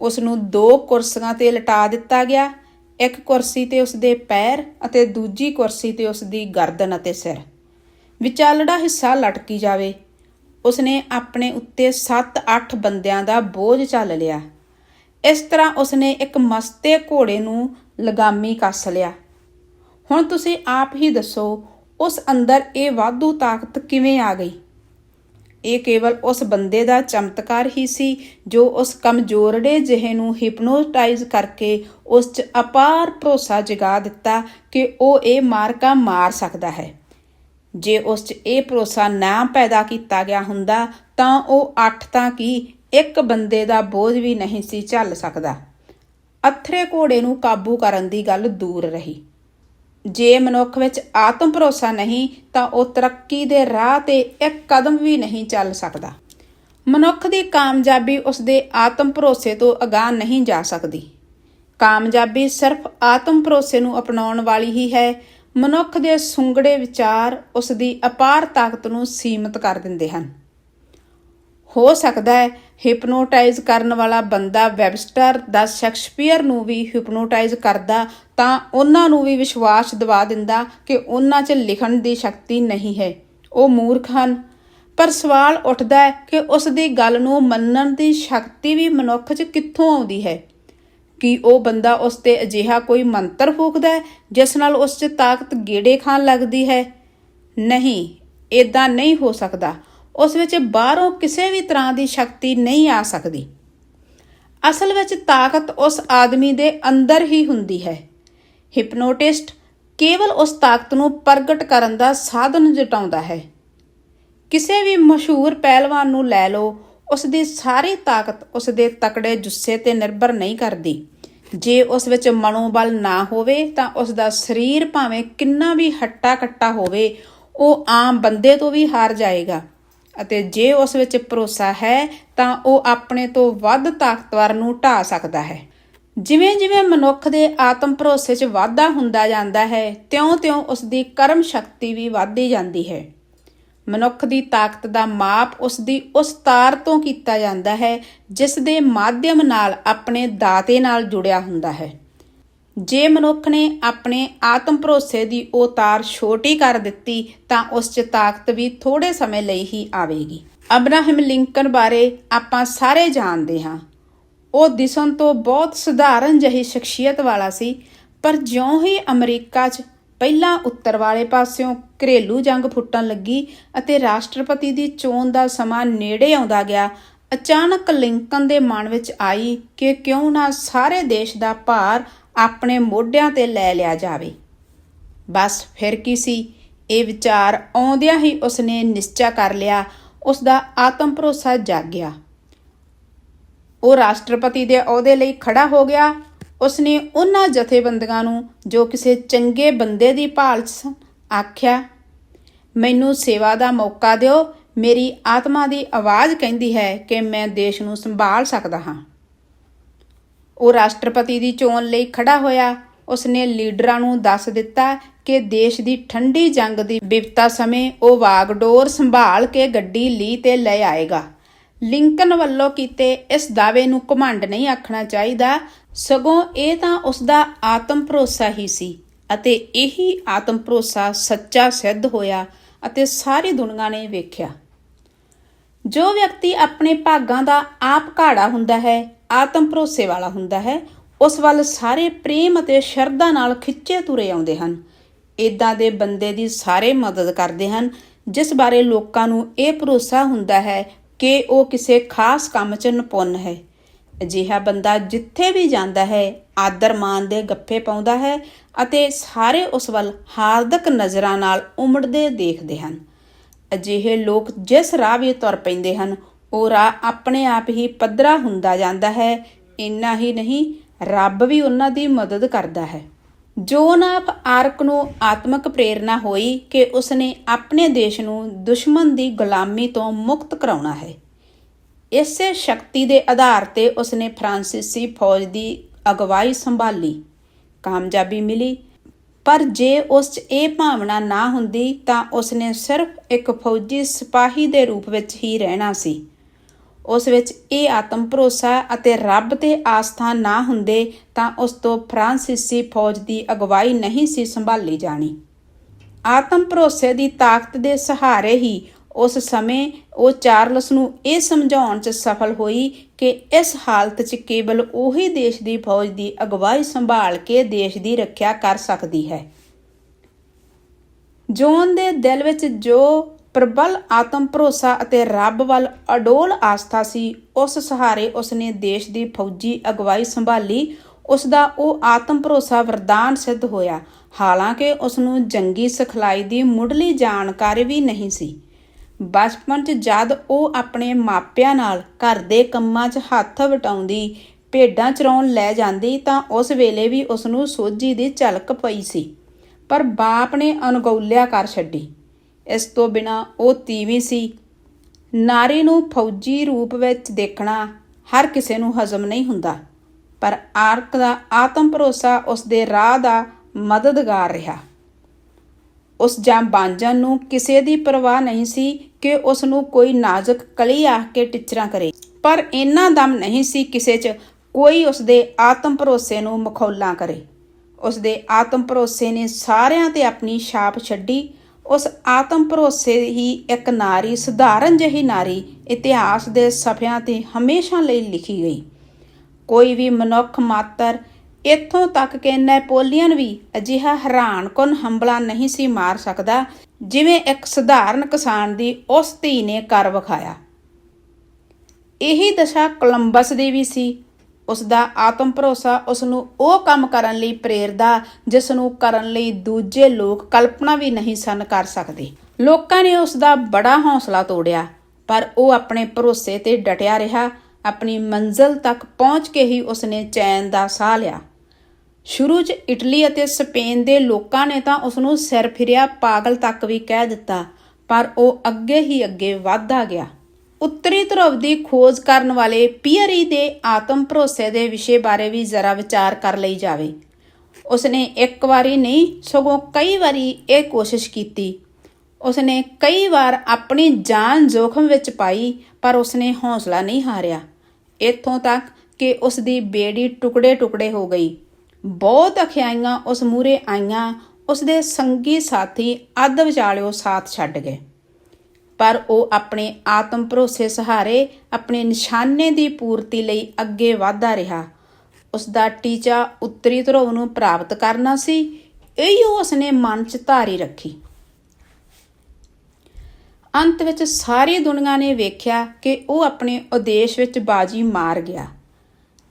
ਉਸ ਨੂੰ ਦੋ ਕੁਰਸੀਆਂ ਤੇ ਲਟਾ ਦਿੱਤਾ ਗਿਆ, ਇੱਕ ਕੁਰਸੀ ਤੇ ਉਸ ਦੇ ਪੈਰ ਅਤੇ ਦੂਜੀ ਕੁਰਸੀ ਤੇ ਉਸ ਦੀ ਗਰਦਨ ਅਤੇ ਸਿਰ। ਵਿਚਾਲੜਾ ਹਿੱਸਾ ਲਟਕੀ ਜਾਵੇ। ਉਸਨੇ ਆਪਣੇ ਉੱਤੇ 7-8 ਬੰਦਿਆਂ ਦਾ ਬੋਝ ਚੱਲ ਲਿਆ। ਇਸ ਤਰ੍ਹਾਂ ਉਸਨੇ ਇੱਕ ਮਸਤੇ ਘੋੜੇ ਨੂੰ ਲਗਾਮੀ ਕੱਸ ਲਿਆ। ਹੁਣ ਤੁਸੀਂ ਆਪ ਹੀ ਦੱਸੋ, ਉਸ ਅੰਦਰ ਇਹ ਵਾਧੂ ਤਾਕਤ ਕਿਵੇਂ ਆ ਗਈ? ਇਹ ਕੇਵਲ ਉਸ ਬੰਦੇ ਦਾ ਚਮਤਕਾਰ ਹੀ ਸੀ, ਜੋ ਉਸ ਕਮਜ਼ੋਰੜੇ ਜਿਹੇ ਨੂੰ ਹਿਪਨੋਟਾਈਜ਼ ਕਰਕੇ ਉਸ 'ਚ ਅਪਾਰ ਭਰੋਸਾ ਜਗਾ ਦਿੱਤਾ ਕਿ ਉਹ ਇਹ ਮਾਰਕਾ ਮਾਰ ਸਕਦਾ ਹੈ। ਜੇ ਉਸ 'ਚ ਇਹ ਭਰੋਸਾ ਨਾ ਪੈਦਾ ਕੀਤਾ ਗਿਆ ਹੁੰਦਾ ਤਾਂ ਉਹ ਅੱਠ ਤਾਂ ਕੀ ਇੱਕ ਬੰਦੇ ਦਾ ਬੋਝ ਵੀ ਨਹੀਂ ਸੀ ਝੱਲ ਸਕਦਾ। ਅਥਰੇ ਘੋੜੇ ਨੂੰ ਕਾਬੂ ਕਰਨ ਦੀ ਗੱਲ ਦੂਰ ਰਹੀ। ਜੇ ਮਨੁੱਖ ਵਿੱਚ ਆਤਮ ਭਰੋਸਾ ਨਹੀਂ ਤਾਂ ਉਹ ਤਰੱਕੀ ਦੇ ਰਾਹ ਤੇ ਇੱਕ ਕਦਮ ਵੀ ਨਹੀਂ ਚੱਲ ਸਕਦਾ। ਮਨੁੱਖ ਦੀ ਕਾਮਯਾਬੀ ਉਸ ਦੇ ਆਤਮ ਭਰੋਸੇ ਤੋਂ ਅਗਾਹ ਨਹੀਂ ਜਾ ਸਕਦੀ। ਕਾਮਯਾਬੀ ਸਿਰਫ ਆਤਮ ਭਰੋਸੇ ਨੂੰ ਅਪਣਾਉਣ ਵਾਲੀ ਹੀ ਹੈ ਮਨੁੱਖ ਦੇ ਸੁੰਗੜੇ ਵਿਚਾਰ ਉਸ ਦੀ ਅਪਾਰ ਤਾਕਤ ਨੂੰ ਸੀਮਿਤ ਕਰ ਦਿੰਦੇ ਹਨ। ਹੋ ਸਕਦਾ ਹੈ ਹਿਪਨੋਟਾਈਜ਼ ਕਰਨ ਵਾਲਾ ਬੰਦਾ ਵੈਬਸਟਰ ਦਾ ਸ਼ੈਕਸਪੀਅਰ ਨੂੰ ਵੀ ਹਿਪਨੋਟਾਈਜ਼ ਕਰਦਾ ਤਾਂ ਉਹਨਾਂ ਨੂੰ ਵੀ ਵਿਸ਼ਵਾਸ ਦਿਵਾ ਦਿੰਦਾ ਕਿ ਉਹਨਾਂ 'ਚ ਲਿਖਣ ਦੀ ਸ਼ਕਤੀ ਨਹੀਂ ਹੈ। ਉਹ ਮੂਰਖ ਹਨ। ਪਰ ਸਵਾਲ ਉੱਠਦਾ ਹੈ ਕਿ ਉਸ ਦੀ ਗੱਲ ਨੂੰ ਮੰਨਣ ਦੀ ਸ਼ਕਤੀ ਵੀ ਮਨੁੱਖ 'ਚ ਕਿੱਥੋਂ ਆਉਂਦੀ ਹੈ? ਕਿ ਉਹ ਬੰਦਾ ਉਸ ਤੇ ਅਜਿਹਾ ਕੋਈ ਮੰਤਰ ਫੂਕਦਾ ਹੈ, ਜਿਸ ਨਾਲ ਉਸ 'ਚ ਤਾਕਤ ਗੇੜੇ ਖਾਣ ਲੱਗਦੀ ਹੈ? ਨਹੀਂ ਇਦਾਂ ਨਹੀਂ ਹੋ ਸਕਦਾ। ਉਸ ਵਿੱਚ ਬਾਹਰੋਂ ਕਿਸੇ ਵੀ ਤਰ੍ਹਾਂ ਦੀ ਸ਼ਕਤੀ ਨਹੀਂ ਆ ਸਕਦੀ। ਅਸਲ ਵਿੱਚ ਤਾਕਤ ਉਸ ਆਦਮੀ ਦੇ ਅੰਦਰ ਹੀ ਹੁੰਦੀ ਹੈ। ਹਿਪਨੋਟਿਸਟ ਕੇਵਲ ਉਸ ਤਾਕਤ ਨੂੰ ਪ੍ਰਗਟ ਕਰਨ ਦਾ ਸਾਧਨ ਜਟਾਉਂਦਾ ਹੈ। ਕਿਸੇ ਵੀ ਮਸ਼ਹੂਰ ਪਹਿਲਵਾਨ ਨੂੰ ਲੈ ਲਓ ਉਸ ਦੀ ਸਾਰੀ ਤਾਕਤ ਉਸ ਦੇ ਤਕੜੇ ਜੁੱਸੇ ਤੇ ਨਿਰਭਰ ਨਹੀਂ ਕਰਦੀ। ਜੇ ਉਸ ਵਿੱਚ ਮਨੋਬਲ ਨਾ ਹੋਵੇ ਤਾਂ ਉਸ ਦਾ ਸਰੀਰ ਭਾਵੇਂ ਕਿੰਨਾ ਵੀ ਹੱਟਾ ਕੱਟਾ ਹੋਵੇ, ਉਹ ਆਮ ਬੰਦੇ ਤੋਂ ਵੀ ਹਾਰ ਜਾਏਗਾ। ਅਤੇ ਜੇ ਉਸ ਵਿੱਚ ਭਰੋਸਾ ਹੈ ਤਾਂ ਉਹ ਆਪਣੇ ਤੋਂ ਵੱਧ ਤਾਕਤਵਰ ਨੂੰ ਢਾ ਸਕਦਾ ਹੈ। ਜਿਵੇਂ-ਜਿਵੇਂ ਮਨੁੱਖ ਦੇ ਆਤਮ ਭਰੋਸੇ 'ਚ ਵਾਧਾ ਹੁੰਦਾ ਜਾਂਦਾ ਹੈ, ਤਿਉਂ-ਤਿਉਂ ਉਸ ਦੀ ਕਰਮ ਸ਼ਕਤੀ ਵੀ ਵਧਦੀ ਜਾਂਦੀ ਹੈ। ਮਨੁੱਖ ਦੀ ਤਾਕਤ ਦਾ ਮਾਪ ਉਸ ਦੀ ਉਸ ਤਾਰ ਤੋਂ ਕੀਤਾ ਜਾਂਦਾ ਹੈ, ਜਿਸ ਦੇ ਮਾਧਿਅਮ ਨਾਲ ਆਪਣੇ ਦਾਤੇ ਨਾਲ ਜੁੜਿਆ ਹੁੰਦਾ ਹੈ। ਜੇ ਮਨੁੱਖ ਨੇ ਆਪਣੇ ਆਤਮ ਭਰੋਸੇ ਦੀ ਉਹ ਤਾਰ ਛੋਟੀ ਕਰ ਦਿੱਤੀ, ਤਾਂ ਉਸ 'ਚ ਤਾਕਤ ਵੀ ਥੋੜੇ ਸਮੇਂ ਲਈ ਹੀ ਆਵੇਗੀ। ਅਬਰਾਹਮ ਲਿੰਕਨ ਬਾਰੇ ਆਪਾਂ ਸਾਰੇ ਜਾਣਦੇ ਹਾਂ। ਉਹ ਦਿਸਣ ਤੋਂ ਬਹੁਤ ਸਧਾਰਨ ਜਿਹੀ ਸ਼ਖਸੀਅਤ ਵਾਲਾ ਸੀ, ਪਰ ਜਿਉਂ ਹੀ ਅਮਰੀਕਾ 'ਚ ਪਹਿਲਾਂ ਉੱਤਰ ਵਾਲੇ ਪਾਸਿਓਂ ਘਰੇਲੂ ਜੰਗ ਫੁੱਟਣ ਲੱਗੀ ਅਤੇ ਰਾਸ਼ਟਰਪਤੀ ਦੀ ਚੋਣ ਦਾ ਸਮਾਂ ਨੇੜੇ ਆਉਂਦਾ ਗਿਆ। ਅਚਾਨਕ ਲਿੰਕਨ ਦੇ ਮਨ ਵਿੱਚ ਆਈ ਕਿ ਕਿਉਂ ਨਾ ਸਾਰੇ ਦੇਸ਼ ਦਾ ਭਾਰ ਆਪਣੇ ਮੋਢਿਆਂ ਤੇ ਲੈ ਲਿਆ ਜਾਵੇ। ਬਸ ਫਿਰ ਕੀ ਸੀ? ਇਹ ਵਿਚਾਰ ਆਉਂਦਿਆਂ ਹੀ ਉਸਨੇ ਨਿਸ਼ਚਾ ਕਰ ਲਿਆ। ਉਸ ਦਾ ਆਤਮ ਭਰੋਸਾ ਜਾਗ ਗਿਆ ਉਹ ਰਾਸ਼ਟਰਪਤੀ ਦੇ ਅਹੁਦੇ ਲਈ ਖੜਾ ਹੋ ਗਿਆ। ਉਸਨੇ ਉਹਨਾਂ ਜਥੇਬੰਦੀਆਂ ਨੂੰ ਜੋ ਕਿਸੇ ਚੰਗੇ ਬੰਦੇ ਦੀ ਭਾਲ 'ਚ ਸਨ, ਆਖਿਆ, ਮੈਨੂੰ ਸੇਵਾ ਦਾ ਮੌਕਾ ਦਿਓ। ਮੇਰੀ ਆਤਮਾ ਦੀ ਆਵਾਜ਼ ਕਹਿੰਦੀ ਹੈ ਕਿ ਮੈਂ ਦੇਸ਼ ਨੂੰ ਸੰਭਾਲ ਸਕਦਾ ਹਾਂ। ਉਹ ਰਾਸ਼ਟਰਪਤੀ ਦੀ ਚੋਣ ਲਈ ਖੜਾ ਹੋਇਆ। ਉਸਨੇ ਲੀਡਰਾਂ ਨੂੰ ਦੱਸ ਦਿੱਤਾ ਕਿ ਦੇਸ਼ ਦੀ ਠੰਡੀ ਜੰਗ ਦੀ ਵਿਪਤਾ ਸਮੇਂ ਉਹ ਵਾਗਡੋਰ ਸੰਭਾਲ ਕੇ ਗੱਡੀ ਲੀ ਤੇ ਲੈ ਆਏਗਾ। ਲਿੰਕਨ ਵੱਲੋਂ ਕੀਤੇ ਇਸ ਦਾਅਵੇ ਨੂੰ ਘਮੰਡ ਨਹੀਂ ਆਖਣਾ ਚਾਹੀਦਾ। ਸਗੋਂ ਇਹ ਤਾਂ ਉਸ ਦਾ ਆਤਮ ਭਰੋਸਾ ਹੀ ਸੀ ਅਤੇ ਇਹੀ ਆਤਮ ਭਰੋਸਾ ਸੱਚਾ ਸਿੱਧ ਹੋਇਆ ਅਤੇ ਸਾਰੀ ਦੁਨੀਆ ਨੇ ਵੇਖਿਆ। ਜੋ ਵਿਅਕਤੀ ਆਪਣੇ ਭਾਗਾਂ ਦਾ ਆਪ ਘਾੜਾ ਹੁੰਦਾ ਹੈ, ਆਤਮ ਭਰੋਸੇ ਵਾਲਾ ਹੁੰਦਾ ਹੈ, ਉਸ ਵੱਲ ਸਾਰੇ ਪ੍ਰੇਮ ਅਤੇ ਸ਼ਰਧਾ ਨਾਲ ਖਿੱਚੇ ਤੁਰੇ ਆਉਂਦੇ ਹਨ। ਇਦਾਂ ਦੇ ਬੰਦੇ ਦੀ ਸਾਰੇ ਮਦਦ ਕਰਦੇ ਹਨ, ਜਿਸ ਬਾਰੇ ਲੋਕਾਂ ਨੂੰ ਇਹ ਭਰੋਸਾ ਹੁੰਦਾ ਹੈ ਕਿ ਉਹ ਕਿਸੇ ਖਾਸ ਕੰਮ 'ਚ ਨਿਪੁੰਨ ਹੈ। ਅਜਿਹਾ ਬੰਦਾ ਜਿੱਥੇ ਵੀ ਜਾਂਦਾ ਹੈ, ਆਦਰ ਮਾਨ ਦੇ ਗੱਫੇ ਪਾਉਂਦਾ ਹੈ ਅਤੇ ਸਾਰੇ ਉਸ ਵੱਲ ਹਾਰਦਕ ਨਜ਼ਰਾਂ ਨਾਲ ਉਮੜਦੇ ਦੇਖਦੇ ਹਨ। ਅਜਿਹੇ ਲੋਕ ਜਿਸ ਰਾਹ ਵੀ ਤੁਰ ਪੈਂਦੇ ਹਨ, ਉਹ ਰਾਹ ਆਪਣੇ ਆਪ ਹੀ ਪੱਧਰਾ ਹੁੰਦਾ ਜਾਂਦਾ ਹੈ। ਇੰਨਾ ਹੀ ਨਹੀਂ, ਰੱਬ ਵੀ ਉਹਨਾਂ ਦੀ ਮਦਦ ਕਰਦਾ ਹੈ। ਜੋਨਾਪ ਆਰਕ ਨੂੰ ਆਤਮਿਕ ਪ੍ਰੇਰਣਾ ਹੋਈ ਕਿ ਉਸਨੇ ਆਪਣੇ ਦੇਸ਼ ਨੂੰ ਦੁਸ਼ਮਣ ਦੀ ਗੁਲਾਮੀ ਤੋਂ ਮੁਕਤ ਕਰਾਉਣਾ ਹੈ। ਇਸੇ ਸ਼ਕਤੀ ਦੇ ਆਧਾਰ ਤੇ ਉਸਨੇ ਫਰਾਂਸੀਸੀ ਫੌਜ ਦੀ ਅਗਵਾਈ ਸੰਭਾਲੀ, ਕਾਮਯਾਬੀ ਮਿਲੀ। ਪਰ ਜੇ ਉਸ 'ਚ ਇਹ ਭਾਵਨਾ ਨਾ ਹੁੰਦੀ ਤਾਂ ਉਸਨੇ ਸਿਰਫ ਇੱਕ ਫੌਜੀ ਸਿਪਾਹੀ ਦੇ ਰੂਪ ਵਿੱਚ ਹੀ ਰਹਿਣਾ ਸੀ। ਉਸ ਵਿੱਚ ਇਹ ਆਤਮ ਭਰੋਸਾ ਅਤੇ ਰੱਬ ਤੇ ਆਸਥਾ ਨਾ ਹੁੰਦੇ ਤਾਂ ਉਸ ਤੋਂ ਫਰਾਂਸੀਸੀ ਫੌਜ ਦੀ ਅਗਵਾਈ ਨਹੀਂ ਸੀ ਸੰਭਾਲੀ ਜਾਣੀ। ਆਤਮ ਭਰੋਸੇ ਦੀ ਤਾਕਤ ਦੇ ਸਹਾਰੇ ਹੀ ਉਸ ਸਮੇਂ ਉਹ ਚਾਰਲਸ ਨੂੰ ਇਹ ਸਮਝਾਉਣ 'ਚ ਸਫਲ ਹੋਈ ਕਿ ਇਸ ਹਾਲਤ 'ਚ ਕੇਵਲ ਉਹੀ ਦੇਸ਼ ਦੀ ਫੌਜ ਦੀ ਅਗਵਾਈ ਸੰਭਾਲ ਕੇ ਦੇਸ਼ ਦੀ ਰੱਖਿਆ ਕਰ ਸਕਦੀ ਹੈ। ਜੋਨ ਦੇ ਦਿਲ ਵਿੱਚ ਜੋ ਪ੍ਰਬਲ ਆਤਮ ਭਰੋਸਾ ਅਤੇ ਰੱਬ ਵੱਲ ਅਡੋਲ ਆਸਥਾ ਸੀ। ਉਸ ਸਹਾਰੇ ਉਸਨੇ ਦੇਸ਼ ਦੀ ਫੌਜੀ ਅਗਵਾਈ ਸੰਭਾਲੀ। ਉਸ ਦਾ ਉਹ ਆਤਮ ਭਰੋਸਾ ਵਰਦਾਨ ਸਿੱਧ ਹੋਇਆ। ਹਾਲਾਂਕਿ ਉਸ ਨੂੰ ਜੰਗੀ ਸਿਖਲਾਈ ਦੀ ਮੁੱਢਲੀ ਜਾਣਕਾਰੀ ਵੀ ਨਹੀਂ ਸੀ। ਬਚਪਨ 'ਚ ਜਦ ਉਹ ਆਪਣੇ ਮਾਪਿਆਂ ਨਾਲ ਘਰ ਦੇ ਕੰਮਾਂ 'ਚ ਹੱਥ ਵਟਾਉਂਦੀ, ਭੇਡਾਂ ਚਰਾਉਣ ਲੈ ਜਾਂਦੀ ਤਾਂ ਉਸ ਵੇਲੇ ਵੀ ਉਸ ਨੂੰ ਸੋਝੀ ਦੀ ਝਲਕ ਪਈ ਸੀ। ਪਰ ਬਾਪ ਨੇ ਅਣਗੌਲਿਆ ਕਰ ਛੱਡੀ। ਇਸ ਤੋਂ ਬਿਨਾ ਉਹ ਤੀਵੀਂ ਸੀ। ਨਾਰੀ ਨੂੰ ਫੌਜੀ ਰੂਪ ਵਿੱਚ ਦੇਖਣਾ ਹਰ ਕਿਸੇ ਨੂੰ ਹਜ਼ਮ ਨਹੀਂ ਹੁੰਦਾ, ਪਰ ਆਰਕ ਦਾ ਆਤਮ ਭਰੋਸਾ ਉਸ ਦੇ ਰਾਹ ਦਾ ਮਦਦਗਾਰ ਰਿਹਾ। ਉਸ ਜਾਂ ਬਾਂਝਣ ਨੂੰ ਕਿਸੇ ਦੀ ਪਰਵਾਹ ਨਹੀਂ ਸੀ ਕਿ ਉਸ ਨੂੰ ਕੋਈ ਨਾਜ਼ੁਕ ਕਲੀ ਆਖ ਕੇ ਟਿਚਰਾਂ ਕਰੇ, ਪਰ ਇੰਨਾ ਦਮ ਨਹੀਂ ਸੀ ਕਿਸੇ 'ਚ ਕੋਈ ਉਸ ਦੇ ਆਤਮ ਭਰੋਸੇ ਨੂੰ ਮਖੌਲਾਂ ਕਰੇ। ਉਸ ਦੇ ਆਤਮ ਭਰੋਸੇ ਨੇ ਸਾਰਿਆਂ ਤੇ ਆਪਣੀ ਛਾਪ ਛੱਡੀ ਉਸ ਆਤਮ ਭਰੋਸੇ ਹੀ ਇੱਕ ਨਾਰੀ, ਸਧਾਰਨ ਜਿਹੀ ਨਾਰੀ ਇਤਿਹਾਸ ਦੇ ਸਫ਼ਿਆਂ ਤੇ ਹਮੇਸ਼ਾ ਲਈ ਲਿਖੀ ਗਈ। ਕੋਈ ਵੀ ਮਨੁੱਖ ਮਾਤਰ ਇੱਥੋਂ ਤੱਕ ਕਿ ਨੈਪੋਲੀਅਨ ਵੀ ਅਜਿਹਾ ਹੈਰਾਨਕੁਨ ਹੰਬਲਾ ਨਹੀਂ ਸੀ ਮਾਰ ਸਕਦਾ ਜਿਵੇਂ ਇੱਕ ਸਧਾਰਨ ਕਿਸਾਨ ਦੀ ਉਸ ਧੀ ਨੇ ਕਰ ਵਿਖਾਇਆ। ਇਹੀ ਦਸ਼ਾ ਕੋਲੰਬਸ ਦੀ ਵੀ ਸੀ। ਉਸ ਦਾ ਆਤਮ ਭਰੋਸਾ ਉਸ ਨੂੰ ਉਹ ਕੰਮ ਕਰਨ ਲਈ ਪ੍ਰੇਰਦਾ ਜਿਸ ਨੂੰ ਕਰਨ ਲਈ ਦੂਜੇ ਲੋਕ ਕਲਪਨਾ ਵੀ ਨਹੀਂ ਸਨ ਕਰ ਸਕਦੇ। ਲੋਕਾਂ ਨੇ ਉਸ ਦਾ ਬੜਾ ਹੌਸਲਾ ਤੋੜਿਆ, ਪਰ ਉਹ ਆਪਣੇ ਭਰੋਸੇ ਤੇ ਡਟਿਆ ਰਿਹਾ। ਆਪਣੀ ਮੰਜ਼ਲ ਤੱਕ ਪਹੁੰਚ ਕੇ ਹੀ ਉਸਨੇ ਚੈਨ ਦਾ ਸਾਹ ਲਿਆ। ਸ਼ੁਰੂ 'ਚ ਇਟਲੀ ਅਤੇ ਸਪੇਨ ਦੇ ਲੋਕਾਂ ਨੇ ਤਾਂ ਉਸ ਨੂੰ ਸਿਰ ਫਿਰਿਆ ਪਾਗਲ ਤੱਕ ਵੀ ਕਹਿ ਦਿੱਤਾ, ਪਰ ਉਹ ਅੱਗੇ ਹੀ ਅੱਗੇ ਵਧਦਾ ਗਿਆ। ਉੱਤਰੀ ਧਰੁਵ ਦੀ ਖੋਜ ਕਰਨ ਵਾਲੇ ਪੀਅਰੀ ਦੇ ਆਤਮ ਭਰੋਸੇ ਦੇ ਵਿਸ਼ੇ ਬਾਰੇ ਵੀ ਜ਼ਰਾ ਵਿਚਾਰ ਕਰ ਲਈ ਜਾਵੇ। ਉਸਨੇ ਇੱਕ ਵਾਰੀ ਨਹੀਂ, ਸਗੋਂ ਕਈ ਵਾਰੀ ਇਹ ਕੋਸ਼ਿਸ਼ ਕੀਤੀ। ਉਸਨੇ ਕਈ ਵਾਰ ਆਪਣੀ ਜਾਨ ਜੋਖਮ ਵਿੱਚ ਪਾਈ, ਪਰ ਉਸਨੇ ਹੌਸਲਾ ਨਹੀਂ ਹਾਰਿਆ। ਇੱਥੋਂ ਤੱਕ ਕਿ ਉਸ ਦੀ ਬੇੜੀ ਟੁਕੜੇ-ਟੁਕੜੇ ਹੋ ਗਈ। ਬਹੁਤ ਅਖਿਆਈਆਂ ਉਸ ਮੂਰੇ ਆਈਆਂ ਉਸ ਦੇ ਸੰਗੀ ਸਾਥੀ ਅੱਧ ਵਿਚਾਲਿਓ ਸਾਥ ਛੱਡ ਗਏ। ਪਰ ਉਹ ਆਪਣੇ ਆਤਮ ਭਰੋਸੇ ਸਹਾਰੇ ਆਪਣੇ ਨਿਸ਼ਾਨੇ ਦੀ ਪੂਰਤੀ ਲਈ ਅੱਗੇ ਵਧਦਾ ਰਿਹਾ। ਉਸ ਦਾ ਟੀਚਾ ਉੱਤਰੀ ਧਰੁਵ ਨੂੰ ਪ੍ਰਾਪਤ ਕਰਨਾ ਸੀ। ਇਹੋ ਉਸਨੇ ਮਨ 'ਚ ਧਾਰੀ ਰੱਖੀ। ਅੰਤ ਵਿੱਚ ਸਾਰੀ ਦੁਨੀਆ ਨੇ ਵੇਖਿਆ ਕਿ ਉਹ ਆਪਣੇ ਉਦੇਸ਼ ਵਿੱਚ ਬਾਜੀ ਮਾਰ ਗਿਆ।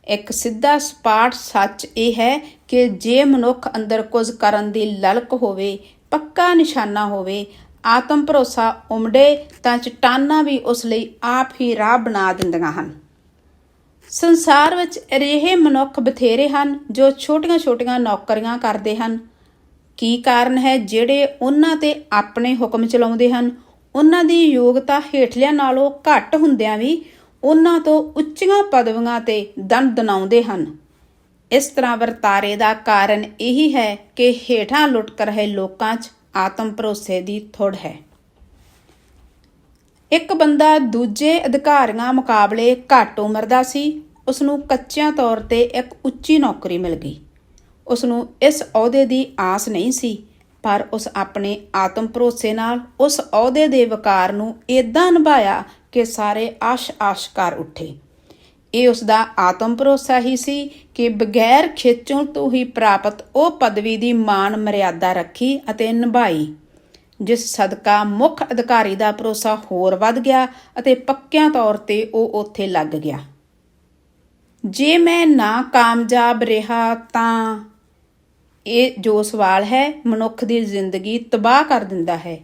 ਇੱਕ ਸਿੱਧਾ ਸਪਾਟ ਸੱਚ ਇਹ ਹੈ ਕਿ ਜੇ ਮਨੁੱਖ ਅੰਦਰ ਕੁਝ ਕਰਨ ਦੀ ਲਲਕ ਹੋਵੇ, ਪੱਕਾ ਨਿਸ਼ਾਨਾ ਹੋਵੇ ਆਤਮ ਭਰੋਸਾ ਉਮੜੇ ਤਾਂ ਚਟਾਨਾਂ ਵੀ ਉਸ ਲਈ ਆਪ ਹੀ ਰਾਹ ਬਣਾ ਦਿੰਦੀਆਂ ਹਨ। ਸੰਸਾਰ ਵਿੱਚ ਅਜਿਹੇ ਮਨੁੱਖ ਬਥੇਰੇ ਹਨ ਜੋ ਛੋਟੀਆਂ-ਛੋਟੀਆਂ ਨੌਕਰੀਆਂ ਕਰਦੇ ਹਨ। ਕੀ ਕਾਰਨ ਹੈ ਜਿਹੜੇ ਉਹਨਾਂ ਤੇ ਆਪਣੇ ਹੁਕਮ ਚਲਾਉਂਦੇ ਹਨ? ਉਹਨਾਂ ਦੀ ਯੋਗਤਾ ਹੇਠਲਿਆਂ ਨਾਲੋਂ ਘੱਟ ਹੁੰਦਿਆਂ ਵੀ ਉਹਨਾਂ ਤੋਂ ਉੱਚੀਆਂ ਪਦਵੀਆਂ ਤੇ ਦੰਡ ਦਨਾਉਂਦੇ ਹਨ। ਇਸ ਤਰ੍ਹਾਂ ਵਰਤਾਰੇ ਦਾ ਕਾਰਨ ਇਹੀ ਹੈ ਕਿ ਹੇਠਾਂ ਲੁਟਕ ਰਹੇ ਲੋਕਾਂ 'ਚ ਆਤਮ ਭਰੋਸੇ ਦੀ ਥੁੜ ਹੈ। ਇੱਕ ਬੰਦਾ ਦੂਜੇ ਅਧਿਕਾਰੀਆਂ ਮੁਕਾਬਲੇ ਘੱਟ ਉਮਰ ਦਾ ਸੀ ਉਸ ਨੂੰ ਕੱਚਿਆਂ ਤੌਰ ਤੇ ਇੱਕ ਉੱਚੀ ਨੌਕਰੀ ਮਿਲ ਗਈ। ਉਸ ਨੂੰ ਇਸ ਅਹੁਦੇ ਦੀ ਆਸ ਨਹੀਂ ਸੀ, ਪਰ ਉਸ ਆਪਣੇ ਆਤਮ ਭਰੋਸੇ ਨਾਲ ਉਸ ਅਹੁਦੇ ਦੇ ਵਕਾਰ ਨੂੰ ਇਦਾਂ ਨਿਭਾਇਆ ਕਿ ਸਾਰੇ ਆਸ਼-ਆਸ਼ ਕਰ ਉੱਠੇ। ਇਹ ਉਸ ਦਾ ਆਤਮ ਭਰੋਸਾ ਹੀ ਸੀ ਕਿ ਬਗੈਰ ਖੇਚੋਂ ਤੋਂ ਹੀ ਪ੍ਰਾਪਤ ਉਹ ਪਦਵੀ ਦੀ ਮਾਨ ਮਰਿਆਦਾ ਰੱਖੀ ਅਤੇ ਨਿਭਾਈ, ਜਿਸ ਸਦਕਾ ਮੁੱਖ ਅਧਿਕਾਰੀ ਦਾ ਭਰੋਸਾ ਹੋਰ ਵੱਧ ਗਿਆ ਅਤੇ ਪੱਕਿਆਂ ਤੌਰ ਤੇ ਉਹ ਉੱਥੇ ਲੱਗ ਗਿਆ। ਜੇ ਮੈਂ ਨਾ ਕਾਮਯਾਬ ਰਿਹਾ ਤਾਂ ਇਹ ਜੋ ਸਵਾਲ ਹੈ, ਮਨੁੱਖ ਦੀ ਜ਼ਿੰਦਗੀ ਤਬਾਹ ਕਰ ਦਿੰਦਾ ਹੈ।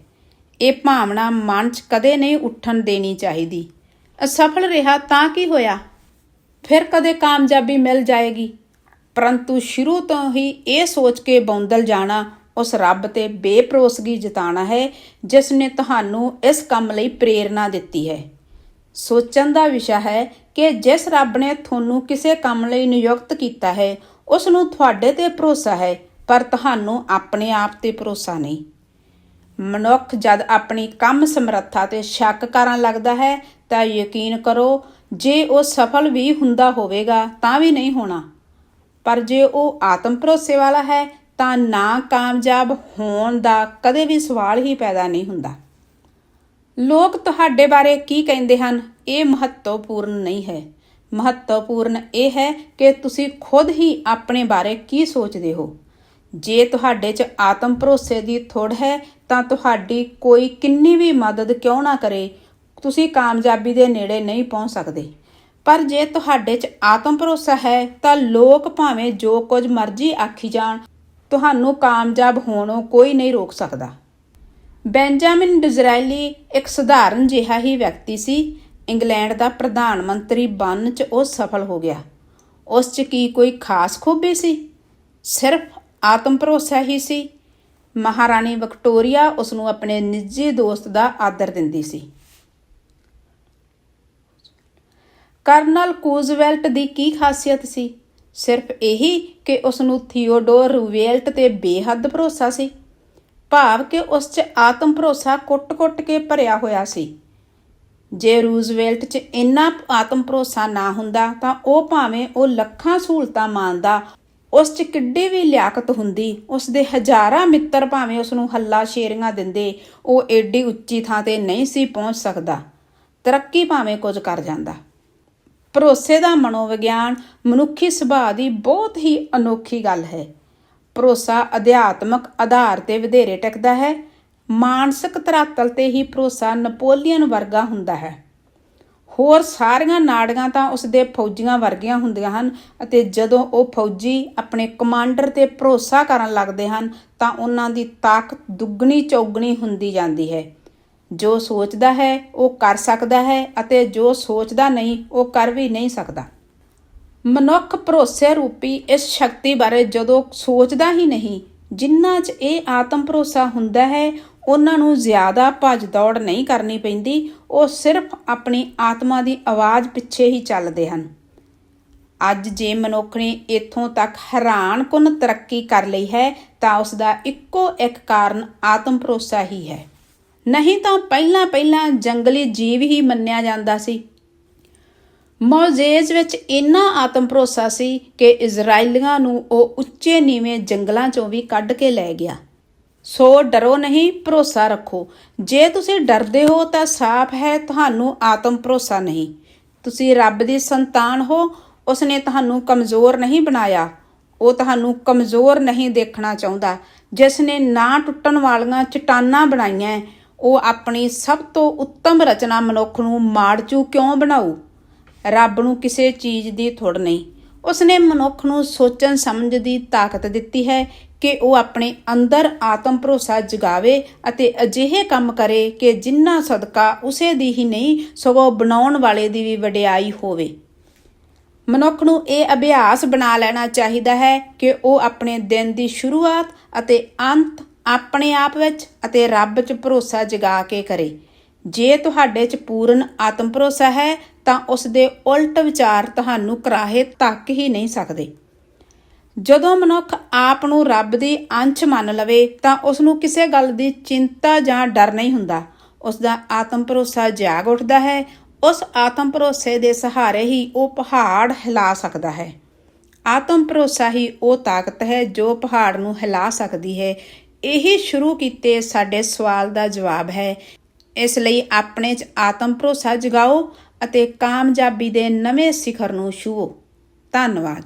ਇਹ ਭਾਵਨਾ ਮਨ 'ਚ ਕਦੇ ਨਹੀਂ ਉੱਠਣ ਦੇਣੀ ਚਾਹੀਦੀ। ਅਸਫਲ ਰਿਹਾ ਤਾਂ ਕੀ ਹੋਇਆ? ਫਿਰ ਕਦੇ ਕਾਮਯਾਬੀ ਮਿਲ ਜਾਏਗੀ। ਪਰੰਤੂ ਸ਼ੁਰੂ ਤੋਂ ਹੀ ਇਹ ਸੋਚ ਕੇ ਬੌਂਦਲ ਜਾਣਾ ਉਸ ਰੱਬ ਤੇ ਬੇਪਰੋਸਗੀ ਜਤਾਣਾ ਹੈ, ਜਿਸ ਨੇ ਤੁਹਾਨੂੰ ਇਸ ਕੰਮ ਲਈ ਪ੍ਰੇਰਣਾ ਦਿੱਤੀ ਹੈ। ਸੋਚਣ ਦਾ ਵਿਸ਼ਾ ਹੈ ਕਿ ਜਿਸ ਰੱਬ ਨੇ ਤੁਹਾਨੂੰ ਕਿਸੇ ਕੰਮ ਲਈ ਨਿਯੁਕਤ ਕੀਤਾ ਹੈ, ਉਸ ਨੂੰ ਤੁਹਾਡੇ ਤੇ ਭਰੋਸਾ ਹੈ, ਪਰ ਤੁਹਾਨੂੰ ਆਪਣੇ ਆਪ ਤੇ ਭਰੋਸਾ ਨਹੀਂ। ਮਨੁੱਖ ਜਦ ਆਪਣੀ ਕੰਮ ਸਮਰੱਥਾ ਤੇ ਸ਼ੱਕ ਕਰਨ ਲੱਗਦਾ ਹੈ, ਤਾਂ ਯਕੀਨ ਕਰੋ ਜੇ ਉਹ ਸਫਲ ਵੀ ਹੁੰਦਾ ਹੋਵੇਗਾ, ਤਾਂ ਵੀ ਨਹੀਂ ਹੋਣਾ। ਪਰ ਜੇ ਉਹ ਆਤਮ ਭਰੋਸੇ ਵਾਲਾ ਹੈ, ਤਾਂ ਨਾ ਕਾਮਯਾਬ ਹੋਣ ਦਾ ਕਦੇ ਵੀ ਸਵਾਲ ਹੀ ਪੈਦਾ ਨਹੀਂ ਹੁੰਦਾ। ਲੋਕ ਤੁਹਾਡੇ ਬਾਰੇ ਕੀ ਕਹਿੰਦੇ ਹਨ, ਇਹ ਮਹੱਤਵਪੂਰਨ ਨਹੀਂ ਹੈ। ਮਹੱਤਵਪੂਰਨ ਇਹ ਹੈ ਕਿ ਤੁਸੀਂ ਖੁਦ ਹੀ ਆਪਣੇ ਬਾਰੇ ਕੀ ਸੋਚਦੇ ਹੋ। ਜੇ ਤੁਹਾਡੇ 'ਚ ਆਤਮ ਭਰੋਸੇ ਦੀ ਥੋੜ ਹੈ, ਤਾਂ ਤੁਹਾਡੀ ਕੋਈ ਕਿੰਨੀ ਵੀ ਮਦਦ ਕਿਉਂ ਨਾ ਕਰੇ ਤੁਸੀਂ ਕਾਮਯਾਬੀ ਦੇ ਨੇੜੇ ਨਹੀਂ ਪਹੁੰਚ ਸਕਦੇ। ਪਰ ਜੇ ਤੁਹਾਡੇ 'ਚ ਆਤਮ ਭਰੋਸਾ ਹੈ, ਤਾਂ ਲੋਕ ਭਾਵੇਂ ਜੋ ਕੁਝ ਮਰਜ਼ੀ ਆਖੀ ਜਾਣ, ਤੁਹਾਨੂੰ ਕਾਮਯਾਬ ਹੋਣੋਂ ਕੋਈ ਨਹੀਂ ਰੋਕ ਸਕਦਾ। ਬੈਂਜਾਮਿਨ ਡਿਜ਼ਰਾਇਲੀ ਇੱਕ ਸਧਾਰਨ ਜਿਹਾ ਹੀ ਵਿਅਕਤੀ ਸੀ। ਇੰਗਲੈਂਡ ਦਾ ਪ੍ਰਧਾਨ ਮੰਤਰੀ ਬਣਨ 'ਚ ਉਹ ਸਫਲ ਹੋ ਗਿਆ। ਉਸ 'ਚ ਕੀ ਕੋਈ ਖਾਸ ਖੂਬੀ ਸੀ? ਸਿਰਫ ਆਤਮ ਭਰੋਸਾ ਹੀ ਸੀ। ਮਹਾਰਾਣੀ ਵਿਕਟੋਰੀਆ ਉਸ ਨੂੰ ਆਪਣੇ ਨਿੱਜੀ ਦੋਸਤ ਦਾ ਆਦਰ ਦਿੰਦੀ ਸੀ। ਕਰਨਲ ਕੂਜ਼ਵੈਲਟ ਦੀ ਕੀ ਖਾਸੀਅਤ ਸੀ? ਸਿਰਫ ਇਹੀ ਕਿ ਉਸ ਨੂੰ ਥੀਓਡੋਰ ਰੂਵੇਲਟ ਤੇ ਬੇਹੱਦ ਭਰੋਸਾ ਸੀ। ਭਾਵ ਕਿ ਉਸ 'ਚ ਆਤਮ ਭਰੋਸਾ ਕੁੱਟ-ਕੁੱਟ ਕੇ ਭਰਿਆ ਹੋਇਆ ਸੀ। ਜੇ ਰੂਜ਼ਵੈਲਟ 'ਚ ਇੰਨਾ ਆਤਮ ਭਰੋਸਾ ਨਾ ਹੁੰਦਾ, ਤਾਂ ਉਹ ਭਾਵੇਂ ਉਹ ਲੱਖਾਂ ਸਹੂਲਤਾਂ ਮੰਨਦਾ ਉਸ 'ਚ ਕਿੱਡੀ ਵੀ ਲਿਆਕਤ ਹੁੰਦੀ, ਉਸ ਦੇ ਹਜ਼ਾਰਾਂ ਮਿੱਤਰ ਭਾਵੇਂ ਉਸ ਨੂੰ ਹੱਲਾ ਸ਼ੇਰੀਆਂ ਦਿੰਦੇ, ਉਹ ਏਡੀ ਉੱਚੀ ਥਾਂ ਤੇ ਨਹੀਂ ਸੀ ਪਹੁੰਚ ਸਕਦਾ। ਤਰੱਕੀ ਭਾਵੇਂ ਕੁਝ ਕਰ ਜਾਂਦਾ। ਭਰੋਸੇ ਦਾ ਮਨੋਵਿਗਿਆਨ ਮਨੁੱਖੀ ਸੁਭਾਅ ਦੀ ਬਹੁਤ ਹੀ ਅਨੋਖੀ ਗੱਲ ਹੈ। ਭਰੋਸਾ ਅਧਿਆਤਮਕ ਆਧਾਰ ਤੇ ਵਧੇਰੇ ਟਿਕਦਾ ਹੈ। ਮਾਨਸਿਕ ਧਰਾਤਲ ਤੇ ਹੀ ਭਰੋਸਾ ਨਪੋਲੀਅਨ ਵਰਗਾ ਹੁੰਦਾ ਹੈ। ਹੋਰ ਸਾਰੀਆਂ ਨਾੜੀਆਂ ਤਾਂ ਉਸ ਦੇ ਫੌਜੀਆਂ ਵਰਗੀਆਂ ਹੁੰਦੀਆਂ ਹਨ ਅਤੇ ਜਦੋਂ ਉਹ ਫੌਜੀ ਆਪਣੇ ਕਮਾਂਡਰ ਤੇ ਭਰੋਸਾ ਕਰਨ ਲੱਗਦੇ ਹਨ ਤਾਂ ਉਹਨਾਂ ਦੀ ਤਾਕਤ ਦੁੱਗਣੀ ਚੌਗਣੀ ਹੁੰਦੀ ਜਾਂਦੀ ਹੈ। ਜੋ ਸੋਚਦਾ ਹੈ, ਉਹ ਕਰ ਸਕਦਾ ਹੈ ਅਤੇ ਜੋ ਸੋਚਦਾ ਨਹੀਂ, ਉਹ ਕਰ ਵੀ ਨਹੀਂ ਸਕਦਾ। ਮਨੁੱਖ ਭਰੋਸੇ ਰੂਪੀ ਇਸ ਸ਼ਕਤੀ ਬਾਰੇ ਜਦੋਂ ਸੋਚਦਾ ਹੀ ਨਹੀਂ ਜਿਨ੍ਹਾਂ 'ਚ ਇਹ ਆਤਮ ਭਰੋਸਾ ਹੁੰਦਾ ਹੈ, ਉਹਨਾਂ ਨੂੰ ਜ਼ਿਆਦਾ ਭੱਜ ਦੌੜ ਨਹੀਂ ਕਰਨੀ ਪੈਂਦੀ, ਉਹ ਸਿਰਫ ਆਪਣੀ ਆਤਮਾ ਦੀ ਆਵਾਜ਼ ਪਿੱਛੇ ਹੀ ਚੱਲਦੇ ਹਨ। ਅੱਜ ਜੇ ਮਨੁੱਖ ਨੇ ਇੱਥੋਂ ਤੱਕ ਹੈਰਾਨ ਕੁਨ ਤਰੱਕੀ ਕਰ ਲਈ ਹੈ, ਤਾਂ ਉਸ ਦਾ ਇੱਕੋ ਇੱਕ ਕਾਰਨ ਆਤਮ ਭਰੋਸਾ ਹੀ ਹੈ। ਨਹੀਂ ਤਾਂ ਪਹਿਲਾਂ ਪਹਿਲਾਂ ਜੰਗਲੀ ਜੀਵ ਹੀ ਮੰਨਿਆ ਜਾਂਦਾ ਸੀ। ਮੌਜ਼ੇਜ਼ ਵਿੱਚ ਇੰਨਾ ਆਤਮ ਭਰੋਸਾ ਸੀ ਕਿ ਇਜ਼ਰਾਈਲੀਆਂ ਨੂੰ ਉਹ ਉੱਚੇ ਨੀਵੇਂ ਜੰਗਲਾਂ ਚੋਂ ਵੀ ਕੱਢ ਕੇ ਲੈ ਗਿਆ। ਸੋ ਡਰੋ ਨਹੀਂ, ਭਰੋਸਾ ਰੱਖੋ। ਜੇ ਤੁਸੀਂ ਡਰਦੇ ਹੋ ਤਾਂ ਸਾਫ਼ ਹੈ, ਤੁਹਾਨੂੰ ਆਤਮ ਭਰੋਸਾ ਨਹੀਂ। ਤੁਸੀਂ ਰੱਬ ਦੀ ਸੰਤਾਨ ਹੋ, ਉਸਨੇ ਤੁਹਾਨੂੰ ਕਮਜ਼ੋਰ ਨਹੀਂ ਬਣਾਇਆ। ਉਹ ਤੁਹਾਨੂੰ ਕਮਜ਼ੋਰ ਨਹੀਂ ਦੇਖਣਾ ਚਾਹੁੰਦਾ ਜਿਸ ਨੇ ਨਾ ਟੁੱਟਣ ਵਾਲੀਆਂ ਚਟਾਨਾਂ ਬਣਾਈਆਂ। ਉਹ ਆਪਣੀ ਸਭ ਤੋਂ ਉੱਤਮ ਰਚਨਾ ਮਨੁੱਖ ਨੂੰ ਮਾੜਚੂ ਕਿਉਂ ਬਣਾਊ? ਰੱਬ ਨੂੰ ਕਿਸੇ ਚੀਜ਼ ਦੀ ਥੁੜ ਨਹੀਂ। ਉਸਨੇ ਮਨੁੱਖ ਨੂੰ ਸੋਚਣ ਸਮਝ ਦੀ ਤਾਕਤ ਦਿੱਤੀ ਹੈ ਕਿ ਉਹ ਆਪਣੇ ਅੰਦਰ ਆਤਮ ਭਰੋਸਾ ਜਗਾਵੇ ਅਤੇ ਅਜਿਹੇ ਕੰਮ ਕਰੇ ਕਿ ਜਿੰਨਾ ਸਦਕਾ ਉਸੇ ਦੀ ਹੀ ਨਹੀਂ, ਸਗੋਂ ਬਣਾਉਣ ਵਾਲੇ ਦੀ ਵੀ ਵਡਿਆਈ ਹੋਵੇ। ਮਨੁੱਖ ਨੂੰ ਇਹ ਅਭਿਆਸ ਬਣਾ ਲੈਣਾ ਚਾਹੀਦਾ ਹੈ ਕਿ ਉਹ ਆਪਣੇ ਦਿਨ ਦੀ ਸ਼ੁਰੂਆਤ ਅਤੇ ਅੰਤ ਆਪਣੇ ਆਪ ਵਿੱਚ ਅਤੇ ਰੱਬ 'ਚ ਭਰੋਸਾ ਜਗਾ ਕੇ ਕਰੇ। ਜੇ ਤੁਹਾਡੇ 'ਚ ਪੂਰਨ ਆਤਮ ਭਰੋਸਾ ਹੈ, ਤਾਂ ਉਸ ਦੇ ਉਲਟ ਵਿਚਾਰ ਤੁਹਾਨੂੰ ਕਰਾਹੇ ਤੱਕ ਹੀ ਨਹੀਂ ਸਕਦੇ। ਜਦੋਂ ਮਨੁੱਖ ਆਪ ਨੂੰ ਰੱਬ ਦੀ ਅੰਸ਼ ਮੰਨ ਲਵੇ, ਤਾਂ ਉਸ ਨੂੰ ਕਿਸੇ ਗੱਲ ਦੀ ਚਿੰਤਾ ਜਾਂ ਡਰ ਨਹੀਂ ਹੁੰਦਾ। ਉਸ ਦਾ ਆਤਮ ਭਰੋਸਾ ਜਾਗ ਉੱਠਦਾ ਹੈ। ਉਸ ਆਤਮ ਭਰੋਸੇ ਦੇ ਸਹਾਰੇ ਹੀ ਉਹ ਪਹਾੜ ਹਿਲਾ ਸਕਦਾ ਹੈ। ਆਤਮ ਭਰੋਸਾ ਹੀ ਉਹ ਤਾਕਤ ਹੈ ਜੋ ਪਹਾੜ ਨੂੰ ਹਿਲਾ ਸਕਦੀ ਹੈ ਇਹੀ ਸ਼ੁਰੂ ਕੀਤੇ ਸਾਡੇ ਸਵਾਲ ਦਾ ਜਵਾਬ ਹੈ। ਇਸ ਲਈ ਆਪਣੇ 'ਚ ਆਤਮ ਭਰੋਸਾ ਜਗਾਓ ਅਤੇ ਕਾਮਯਾਬੀ ਦੇ ਨਵੇਂ ਸਿਖਰ ਨੂੰ ਛੂਹੋ ਧੰਨਵਾਦ।